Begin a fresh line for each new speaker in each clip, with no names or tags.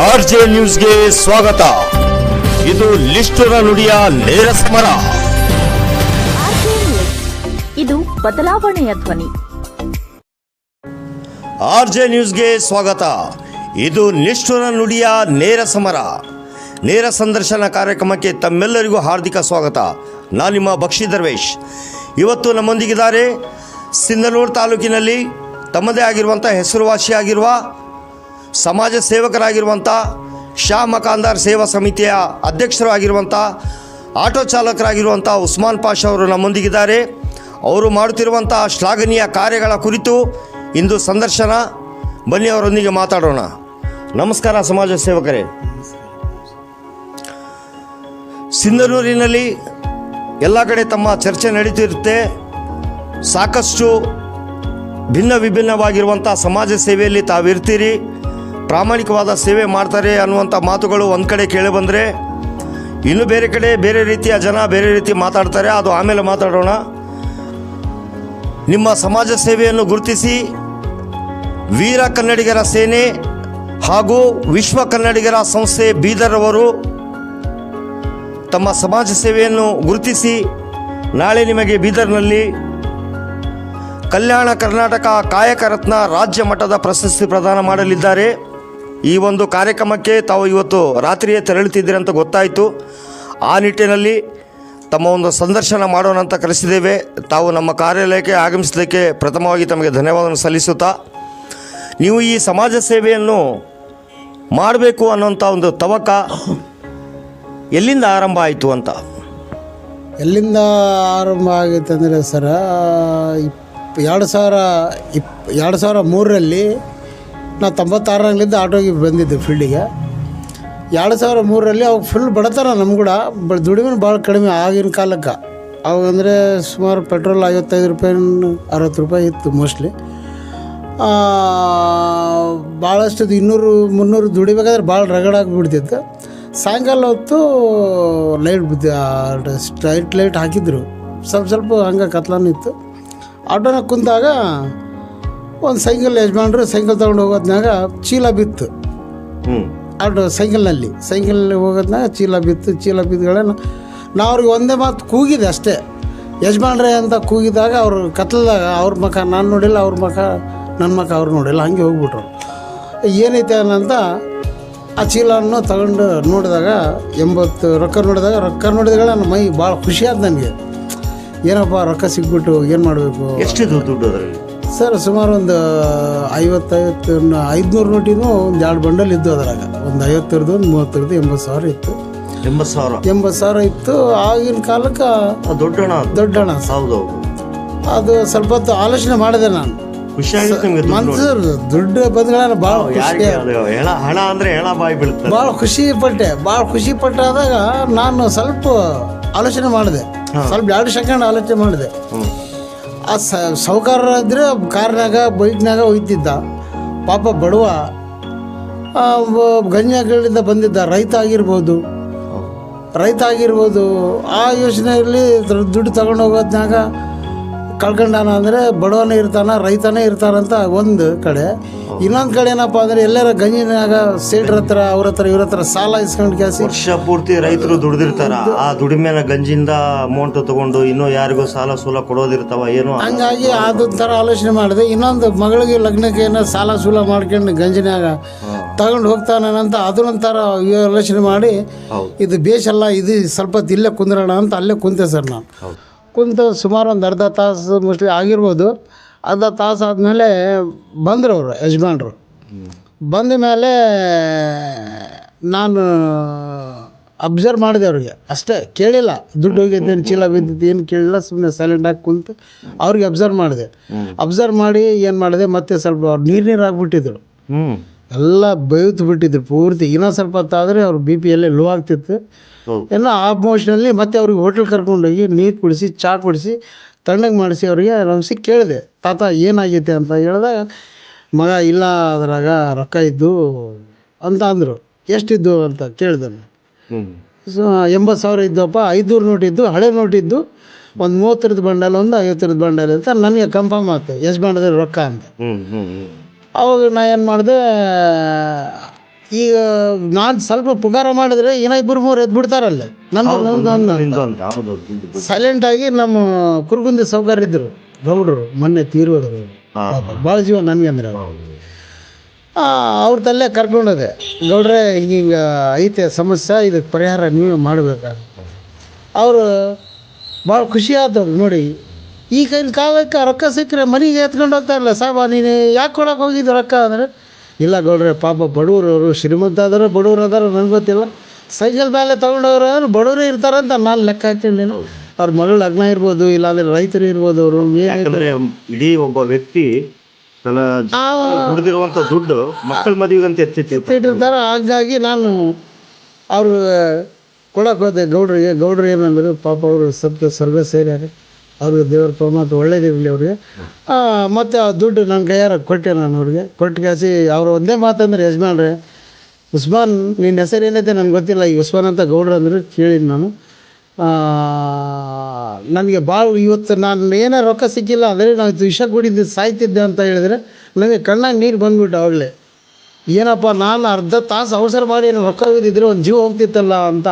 R J ನ್ಯೂಸ್ಗೆ ಸ್ವಾಗತ. ಇದು ಲಿಸ್ಟರ ನುಡಿಯ ನೇರ ಸ್ಮರ
ಆರ್ಜೆ. ಇದು ಬದಲಾವಣೆಯ ಧ್ವನಿ.
ಆರ್ ಜೆ ನ್ಯೂಸ್ಗೆ ಸ್ವಾಗತ. ಇದು ನಿಷ್ಠುರ ನುಡಿಯ ನೇರ ಸಮರ. ನೇರ ಸಂದರ್ಶನ ಕಾರ್ಯಕ್ರಮಕ್ಕೆ ತಮ್ಮೆಲ್ಲರಿಗೂ ಹಾರ್ದಿಕ ಸ್ವಾಗತ. ನಾನು ನಿಮ್ಮ ಬಕ್ಷಿ ದರ್ವೇಶ್. ಇವತ್ತು ನಮ್ಮೊಂದಿಗಿದ್ದಾರೆ ಸಿಂಧನೂರು ತಾಲೂಕಿನಲ್ಲಿ ತಮ್ಮದೇ ಆಗಿರುವಂಥ ಹೆಸರುವಾಸಿಯಾಗಿರುವ ಸಮಾಜ ಸೇವಕರಾಗಿರುವಂಥ ಶಾ ಮಕಾಂದಾರ್ ಸೇವಾ ಸಮಿತಿಯ ಅಧ್ಯಕ್ಷರು ಆಗಿರುವಂಥ ಆಟೋ ಚಾಲಕರಾಗಿರುವಂಥ ಉಸ್ಮಾನ್ ಪಾಷ ಅವರು ನಮ್ಮೊಂದಿಗಿದ್ದಾರೆ. ಅವರು ಮಾಡುತ್ತಿರುವಂಥ ಶ್ಲಾಘನೀಯ ಕಾರ್ಯಗಳ ಕುರಿತು ಇಂದು ಸಂದರ್ಶನ. ಬನ್ನಿ ಅವರೊಂದಿಗೆ ಮಾತಾಡೋಣ. ನಮಸ್ಕಾರ ಸಮಾಜ ಸೇವಕರೇ. ಸಿಂಧನೂರಿನಲ್ಲಿ ಎಲ್ಲ ಕಡೆ ತಮ್ಮ ಚರ್ಚೆ ನಡೀತಿರುತ್ತೆ. ಸಾಕಷ್ಟು ಭಿನ್ನ ವಿಭಿನ್ನವಾಗಿರುವಂಥ ಸಮಾಜ ಸೇವೆಯಲ್ಲಿ ತಾವಿರ್ತೀರಿ. ಪ್ರಾಮಾಣಿಕವಾದ ಸೇವೆ ಮಾಡ್ತಾರೆ ಅನ್ನುವಂಥ ಮಾತುಗಳು ಒಂದು ಕಡೆ ಕೇಳಿ ಬಂದರೆ, ಇನ್ನು ಬೇರೆ ಕಡೆ ಬೇರೆ ರೀತಿಯ ಜನ ಬೇರೆ ರೀತಿ ಮಾತಾಡ್ತಾರೆ. ಅದು ಆಮೇಲೆ ಮಾತಾಡೋಣ. ನಿಮ್ಮ ಸಮಾಜ ಸೇವೆಯನ್ನು ಗುರುತಿಸಿ, ವೀರ ಕನ್ನಡಿಗರ ಸೇನೆ ಹಾಗೂ ವಿಶ್ವ ಕನ್ನಡಿಗರ ಸಂಸ್ಥೆ ಬೀದರ್ ಅವರು ತಮ್ಮ ಸಮಾಜ ಸೇವೆಯನ್ನು ಗುರುತಿಸಿ, ನಾಳೆ ನಿಮಗೆ ಬೀದರ್ನಲ್ಲಿ ಕಲ್ಯಾಣ ಕರ್ನಾಟಕ ಕಾಯಕರತ್ನ ರಾಜ್ಯ ಮಟ್ಟದ ಪ್ರಶಸ್ತಿ ಪ್ರದಾನ ಮಾಡಲಿದ್ದಾರೆ. ಈ ಒಂದು ಕಾರ್ಯಕ್ರಮಕ್ಕೆ ತಾವು ಇವತ್ತು ರಾತ್ರಿಯೇ ತೆರಳುತ್ತಿದ್ದೀರಿ ಅಂತ ಗೊತ್ತಾಯಿತು. ಆ ನಿಟ್ಟಿನಲ್ಲಿ ತಮ್ಮ ಒಂದು ಸಂದರ್ಶನ ಮಾಡೋಣ ಅಂತ ಕರೆಸಿದ್ದೇವೆ. ತಾವು ನಮ್ಮ ಕಾರ್ಯಾಲಯಕ್ಕೆ ಆಗಮಿಸಲಿಕ್ಕೆ ಪ್ರಥಮವಾಗಿ ತಮಗೆ ಧನ್ಯವಾದವನ್ನು ಸಲ್ಲಿಸುತ್ತಾ, ನೀವು ಈ ಸಮಾಜ ಸೇವೆಯನ್ನು ಮಾಡಬೇಕು ಅನ್ನೋಂಥ ಒಂದು ತವಕ ಎಲ್ಲಿಂದ ಆರಂಭ ಆಯಿತು ಅಂತ?
ಎಲ್ಲಿಂದ ಆರಂಭ ಆಗಿತ್ತಂದರೆ ಸರ, ಇಪ್, ಎರಡು ಸಾವಿರ ಇಪ್, ಎರಡು ಸಾವಿರ ಮೂರರಲ್ಲಿ ನಾವು ತೊಂಬತ್ತಾರರಲ್ಲಿಂದ ಆಟೋಗೆ ಬಂದಿದ್ದೆ ಫೀಲ್ಡಿಗೆ ಎರಡು ಸಾವಿರ ಮೂರರಲ್ಲಿ ಅವಾಗ ಫುಲ್ ಬಡತನ ನಮ್ಮ ಕೂಡ, ಬ ದುಡಿಮೆ ಭಾಳ ಕಡಿಮೆ ಆಗಿನ ಕಾಲಕ್ಕೆ. ಅವಾಗ ಅಂದರೆ ಸುಮಾರು ಪೆಟ್ರೋಲ್ ಐವತ್ತೈದು ರೂಪಾಯಿ ಅರವತ್ತು ರೂಪಾಯಿ ಇತ್ತು ಮೋಸ್ಟ್ಲಿ ಭಾಳಷ್ಟು ಇನ್ನೂರು, ಮುನ್ನೂರು ದುಡಿಬೇಕಾದ್ರೆ ಭಾಳ ರಗಡಾಗಿ ಬಿಡ್ತಿತ್ತು ಸಾಯಂಕಾಲ ಹೊತ್ತು ಲೈಟ್ ಬಿದ್ದ ಸ್ಟ್ರೈಟ್ ಲೈಟ್ ಹಾಕಿದ್ರು. ಸ್ವಲ್ಪ ಸ್ವಲ್ಪ ಹಂಗೆ ಕತ್ಲಾನು ಇತ್ತು. ಆಟೋನ ಕುಂತಾಗ ಒಂದು ಸೈಕಲ್ ಯಜಮಾನ್ರು ಸೈಕಲ್ ತಗೊಂಡು ಹೋಗೋದ್ನಾಗ ಚೀಲ ಬಿತ್ತು. ಆಟೋ ಸೈಕಲ್ನಲ್ಲಿ ಸೈಕಲ್ನಲ್ಲಿ ಹೋಗೋದ್ನಾಗ ಚೀಲ ಬಿತ್ತು ಚೀಲ ಬಿದ್ದುಗಳನ್ನ ನಾ ಅವ್ರಿಗೆ ಒಂದೇ ಮಾತು ಕೂಗಿದೆ ಅಷ್ಟೇ. ಯಜಮಾನ್ರೆ ಅಂತ ಕೂಗಿದಾಗ ಅವ್ರು ಕತ್ಲದಾಗ ಅವ್ರ ಮಖ ನಾನು ನೋಡಿಲ್ಲ ಅವ್ರ ಮಖ ನನ್ನ ಮಖ ಅವ್ರು ನೋಡಿಲ್ಲ ಹಂಗೆ ಹೋಗ್ಬಿಟ್ರು. ಏನೈತೆ ಅನ್ನಂತ ಆ ಚೀಲವನ್ನು ತಗೊಂಡು ನೋಡಿದಾಗ ಎಂಬತ್ತು ರೊಕ್ಕ ನೋಡಿದಾಗ ರೊಕ್ಕ ನೋಡಿದಾಗ ನನ್ನ ಮೈ ಭಾಳ ಖುಷಿ ಆಯ್ತು ನನಗೆ. ಏನಪ್ಪ ರೊಕ್ಕ ಸಿಕ್ಬಿಟ್ಟು ಏನು ಮಾಡಬೇಕು?
ಎಷ್ಟು ದುಡ್ಡು ಅದರಲ್ಲಿ?
ಸರ್ ಸುಮಾರು ಒಂದು ಐವತ್ತೈವತ್ತು ಐದುನೂರು ನೋಟಿನೂ ಒಂದು ಎರಡು ಬಂಡಲ್ ಇದ್ದು ಅದರಾಗ. ಒಂದು ಐವತ್ತರದ್ದು ಒಂದು ಮೂವತ್ತರದ್ದು ಎಂಬತ್ತು ಸಾವಿರ ಇತ್ತು.
ಎಂಬತ್ತು ಸಾವಿರ?
ಎಂಬತ್ತು ಸಾವಿರ ಇತ್ತು. ಆಗಿನ ಕಾಲಕ್ಕೆ
ದೊಡ್ಡ ಅದು.
ದೊಡ್ಡ ಸರ್. ಅದು ಸ್ವಲ್ಪ ಹೊತ್ತು ಆಲೋಚನೆ ಮಾಡಿದೆ ನಾನು. ಮನ್ಸು ದುಡ್ಡು ಬಂದ್ಗಳನ್ನ ಭಾಳ
ಹಣ ಅಂದ್ರೆ ಹೆಣ ಬಾಯಿ ಬೀಳುತ್ತೆ.
ಭಾಳ ಖುಷಿ ಪಟ್ಟೆ ಭಾಳ ಖುಷಿ ಪಟ್ಟಾದಾಗ ನಾನು ಸ್ವಲ್ಪ ಆಲೋಚನೆ ಮಾಡಿದೆ. ಸ್ವಲ್ಪ ಎರಡು ಸೆಕೆಂಡ್ ಆಲೋಚನೆ ಮಾಡಿದೆ. ಆ ಸೌಕಾರ ಇದ್ರೆ ಕಾರ್ನಾಗ ಬೈಕ್ನಾಗ ಒಯ್ತಿದ್ದ ಪಾಪ ಬಡವ ಗಂಜಗಳಿಂದ ಬಂದಿದ್ದ. ರೈತ ಆಗಿರ್ಬೋದು. ರೈತ ಆಗಿರ್ಬೋದು. ಆ ಯೋಚನೆಯಲ್ಲಿ ದುಡ್ಡು ತಗೊಂಡು ಹೋಗೋದ್ನಾಗ ಕಳ್ಕೊಂಡಾನ ಅಂದರೆ ಬಡವನೇ ಇರ್ತಾನ ರೈತನೇ ಇರ್ತಾನಂತ ಒಂದು ಕಡೆ. ಇನ್ನೊಂದು ಕಡೆ ಏನಪ್ಪ ಅಂದರೆ ಎಲ್ಲರ ಗಂಜಿನಾಗ ಸೇಟ್ರ ಹತ್ರ ಅವ್ರ ಹತ್ರ ಇವ್ರ ಹತ್ರ ಸಾಲ ಇಸ್ಕೊಂಡು ಕ್ಯಾಸಿ.
ವರ್ಷ ಪೂರ್ತಿ ರೈತರು ದುಡ್ದಿರ್ತಾರ. ಆ ದುಡಿಮೆನ ಗಂಜಿಂದ ಅಮೌಂಟ್ ತಗೊಂಡು ಇನ್ನೂ ಯಾರಿಗೂ ಸಾಲ ಸೂಲ ಕೊಡೋದಿರ್ತಾವ ಏನೋ
ಹಂಗಾಗಿ ಅದೊಂಥರ ಆಲೋಚನೆ ಮಾಡಿದೆ. ಇನ್ನೊಂದು ಮಗಳಿಗೆ ಲಗ್ನಕ್ಕೆ ಏನೋ ಸಾಲ ಸೂಲ ಮಾಡ್ಕೊಂಡು ಗಂಜಿನಾಗ ತಗೊಂಡು ಹೋಗ್ತಾನಂತ ಅದನ್ನೊಂಥರ ಆಲೋಚನೆ ಮಾಡಿ ಇದು ಬೇಷಲ್ಲ ಇದು ಸ್ವಲ್ಪ ಇಲ್ಲೇ ಕುಂದ್ರೋಣ ಅಂತ ಅಲ್ಲೇ ಕುಂತೆ ಸರ್ ನಾನು. ಕುಂತು ಸುಮಾರು ಒಂದು ಅರ್ಧ ತಾಸು ಮೋಸ್ಟ್ಲಿ ಆಗಿರ್ಬೋದು. ಅರ್ಧ ತಾಸು ಆದಮೇಲೆ ಬಂದರು ಅವರು ಯಜಮಾನ್ರು. ಬಂದ ಮೇಲೆ ನಾನು ಅಬ್ಸರ್ವ್ ಮಾಡಿದೆ ಅವ್ರಿಗೆ. ಅಷ್ಟೇ ಕೇಳಿಲ್ಲ. ದುಡ್ಡು ಹೋಗೈತೆ ಏನು ಚೀಲ ಬಿದ್ದಿತ್ತು ಏನು ಕೇಳಿಲ್ಲ. ಸುಮ್ಮನೆ ಸೈಲೆಂಟಾಗಿ ಕುಂತು ಅವ್ರಿಗೆ ಅಬ್ಸರ್ವ್ ಮಾಡಿದೆ. ಅಬ್ಸರ್ವ್ ಮಾಡಿ ಏನು ಮಾಡಿದೆ ಮತ್ತೆ ಸ್ವಲ್ಪ ಅವ್ರು ನೀರು ನೀರು ಆಗಿಬಿಟ್ಟಿದ್ರು. ಎಲ್ಲ ಬೇಯ್ತು ಬಿಟ್ಟಿದ್ರು ಪೂರ್ತಿ. ಇನ್ನೊಂದು ಸ್ವಲ್ಪ ಹೊತ್ತಾದರೆ ಅವ್ರ ಬಿ ಪಿ ಎಲ್ಲೇ ಲೋ ಆಗ್ತಿತ್ತು. ಏನೋ ಆ ಮೋಷನಲ್ಲಿ ಮತ್ತೆ ಅವ್ರಿಗೆ ಹೋಟ್ಲ್ ಕರ್ಕೊಂಡೋಗಿ ನೀರು ಕುಡಿಸಿ ಚಾ ಕುಡಿಸಿ ತಣ್ಣಗೆ ಮಾಡಿಸಿ ಅವರಿಗೆ ರಮಿಸಿ ಕೇಳಿದೆ. ತಾತ ಏನಾಗೈತೆ ಅಂತ ಹೇಳಿದಾಗ ಮಗ ಇಲ್ಲ ಅದ್ರಾಗ ರೊಕ್ಕ ಇದ್ದು ಅಂತ ಅಂದರು. ಎಷ್ಟಿದ್ದು ಅಂತ ಕೇಳಿದೆ ನಾನು. ಸೊ ಎಂಬತ್ತು ಸಾವಿರ ಇದ್ದಪ್ಪ ಐದುನೂರು ನೋಟ್ ಇದ್ದು ಹಳೆ ನೋಟ್ ಇದ್ದು ಒಂದು ಮೂವತ್ತರದ್ದು ಬಂಡಲ್ ಒಂದು ಐವತ್ತರದ್ದು ಬಂಡಲ್ ಅಂತ ನನಗೆ ಕನ್ಫರ್ಮ್ ಆಯ್ತು. ಎಷ್ಟು ಬಂಡದ ರೊಕ್ಕ ಅಂತ. ಅವಾಗ ನಾ ಏನು ಮಾಡಿದೆ ಈಗ ನಾನು ಸ್ವಲ್ಪ ಪುಗಾರ ಮಾಡಿದ್ರೆ ಏನೋ ಇಬ್ಬರು ಮೂರು ಎದ್ದು ಬಿಡ್ತಾರಲ್ಲ ನನ್ನ ಸೈಲೆಂಟ್ ಆಗಿ ನಮ್ಮ ಕುರುಗುಂದಿ ಸೌಕರ್ಯ ಇದ್ರು. ಗೌಡರು ಮೊನ್ನೆ ತೀರೋದ್ರು ಭಾಳ ಜೀವ ನನಗೆ ಅಂದ್ರೆ ಅವ್ರು. ತಲ್ಲೇ ಕರ್ಕೊಂಡೋದೆ. ಗೌಡ್ರೆ ಈಗ ಐತೆ ಸಮಸ್ಯೆ ಇದಕ್ಕೆ ಪರಿಹಾರ ನೀವೇ ಮಾಡಬೇಕಾಗುತ್ತೆ ಅವರು ಭಾಳ ಖುಷಿ ಆಯ್ತು ನೋಡಿ. ಈ ಕೈಲಿ ಕಾಲಕ್ಕೆ ರೊಕ್ಕ ಸಿಕ್ಕರೆ ಮನೆಗೆ ಎತ್ಕೊಂಡು ಹೋಗ್ತಾರಲ್ಲ ಸಾಬ ನೀನು ಯಾಕೆ ಕೊಡಕ್ಕೆ ಹೋಗಿದ್ದು ರೊಕ್ಕ ಅಂದರೆ ಇಲ್ಲ ಗೌಡ್ರೆ ಪಾಪ ಬಡವರು ಅವರು ಶ್ರೀಮಂತ ಅದಾರ ಬಡವ್ರು ಅದಾರ ನನಗೆ ಗೊತ್ತಿಲ್ಲ. ಸೈಕಲ್ ಮೇಲೆ ತೊಗೊಂಡವ್ರು ಅಂದ್ರೆ ಬಡವರೇ ಇರ್ತಾರಂತ ನಾನು ಲೆಕ್ಕ ಹಾಕ್ತೀನಿ ಅವ್ರ ಮಗಳು ಲಗ್ನ ಇರ್ಬೋದು ಇಲ್ಲಾಂದ್ರೆ ರೈತರು ಇರ್ಬೋದು ಅವರು
ಯಾಕಂದ್ರೆ ಇಡೀ ಒಬ್ಬ ವ್ಯಕ್ತಿ ತನ್ನ ದುಡ್ದಿರುವಂಥ ದುಡ್ಡು ಮಕ್ಕಳ ಮದುವೆಗಂತ ಎತ್ತಿಟ್ಟಿರ್ತಾರೆ
ಇಟ್ಟಿರ್ತಾರೆ ಹಾಗಾಗಿ ನಾನು ಅವರು ಕೊಡಕ್ಕೆ ಹೋದೆ ಗೌಡ್ರಿಗೆ. ಗೌಡ್ರು ಏನಂದ್ರು ಪಾಪ ಅವರು ಸ್ವಲ್ಪ ಸರ್ವೆ ಸೇರ್ಯಾರೆ. ಅವ್ರಿಗೆ ದೇವ್ರ ಪರಮಾತ್ಮ ಒಳ್ಳೇದಿರಲಿ ಅವ್ರಿಗೆ. ಮತ್ತು ಆ ದುಡ್ಡು ನನ್ನ ಕೈಯಾರ ಕೊಟ್ಟೆ ನಾನು ಅವ್ರಿಗೆ. ಕೊಟ್ಟು ಕಾಸಿ ಅವ್ರು ಒಂದೇ ಮಾತಂದ್ರೆ, ಯಜಮಾನ್ರೆ, ಉಸ್ಮಾನ್ ನಿನ್ನ ಹೆಸರು ಏನೈತೆ ನನಗೆ ಗೊತ್ತಿಲ್ಲ. ಈ ಉಸ್ಮಾನ್ ಅಂತ ಗೌಡ್ರು ಅಂದರು ಕೇಳಿದ್ದು ನಾನು. ನನಗೆ ಭಾಳ ಇವತ್ತು ನಾನು ಏನೋ ರೊಕ್ಕ ಸಿಕ್ಕಿಲ್ಲ ಅಂದರೆ ನಾವು ವಿಷ ಕುಡಿದ್ದು ಸಾಯ್ತಿದ್ದೆ ಅಂತ ಹೇಳಿದ್ರೆ ನನಗೆ ಕಣ್ಣಾಗ ನೀರು ಬಂದ್ಬಿಟ್ಟು ಆವಾಗಲೇ ಏನಪ್ಪ, ನಾನು ಅರ್ಧ ತಾಸು ಅವಸರ ಮಾಡಿ ಏನು ರೊಕ್ಕ ಹೋಗಿದ್ದಿದ್ರೆ ಒಂದು ಜೀವ ಹೋಗ್ತಿತ್ತಲ್ಲ ಅಂತ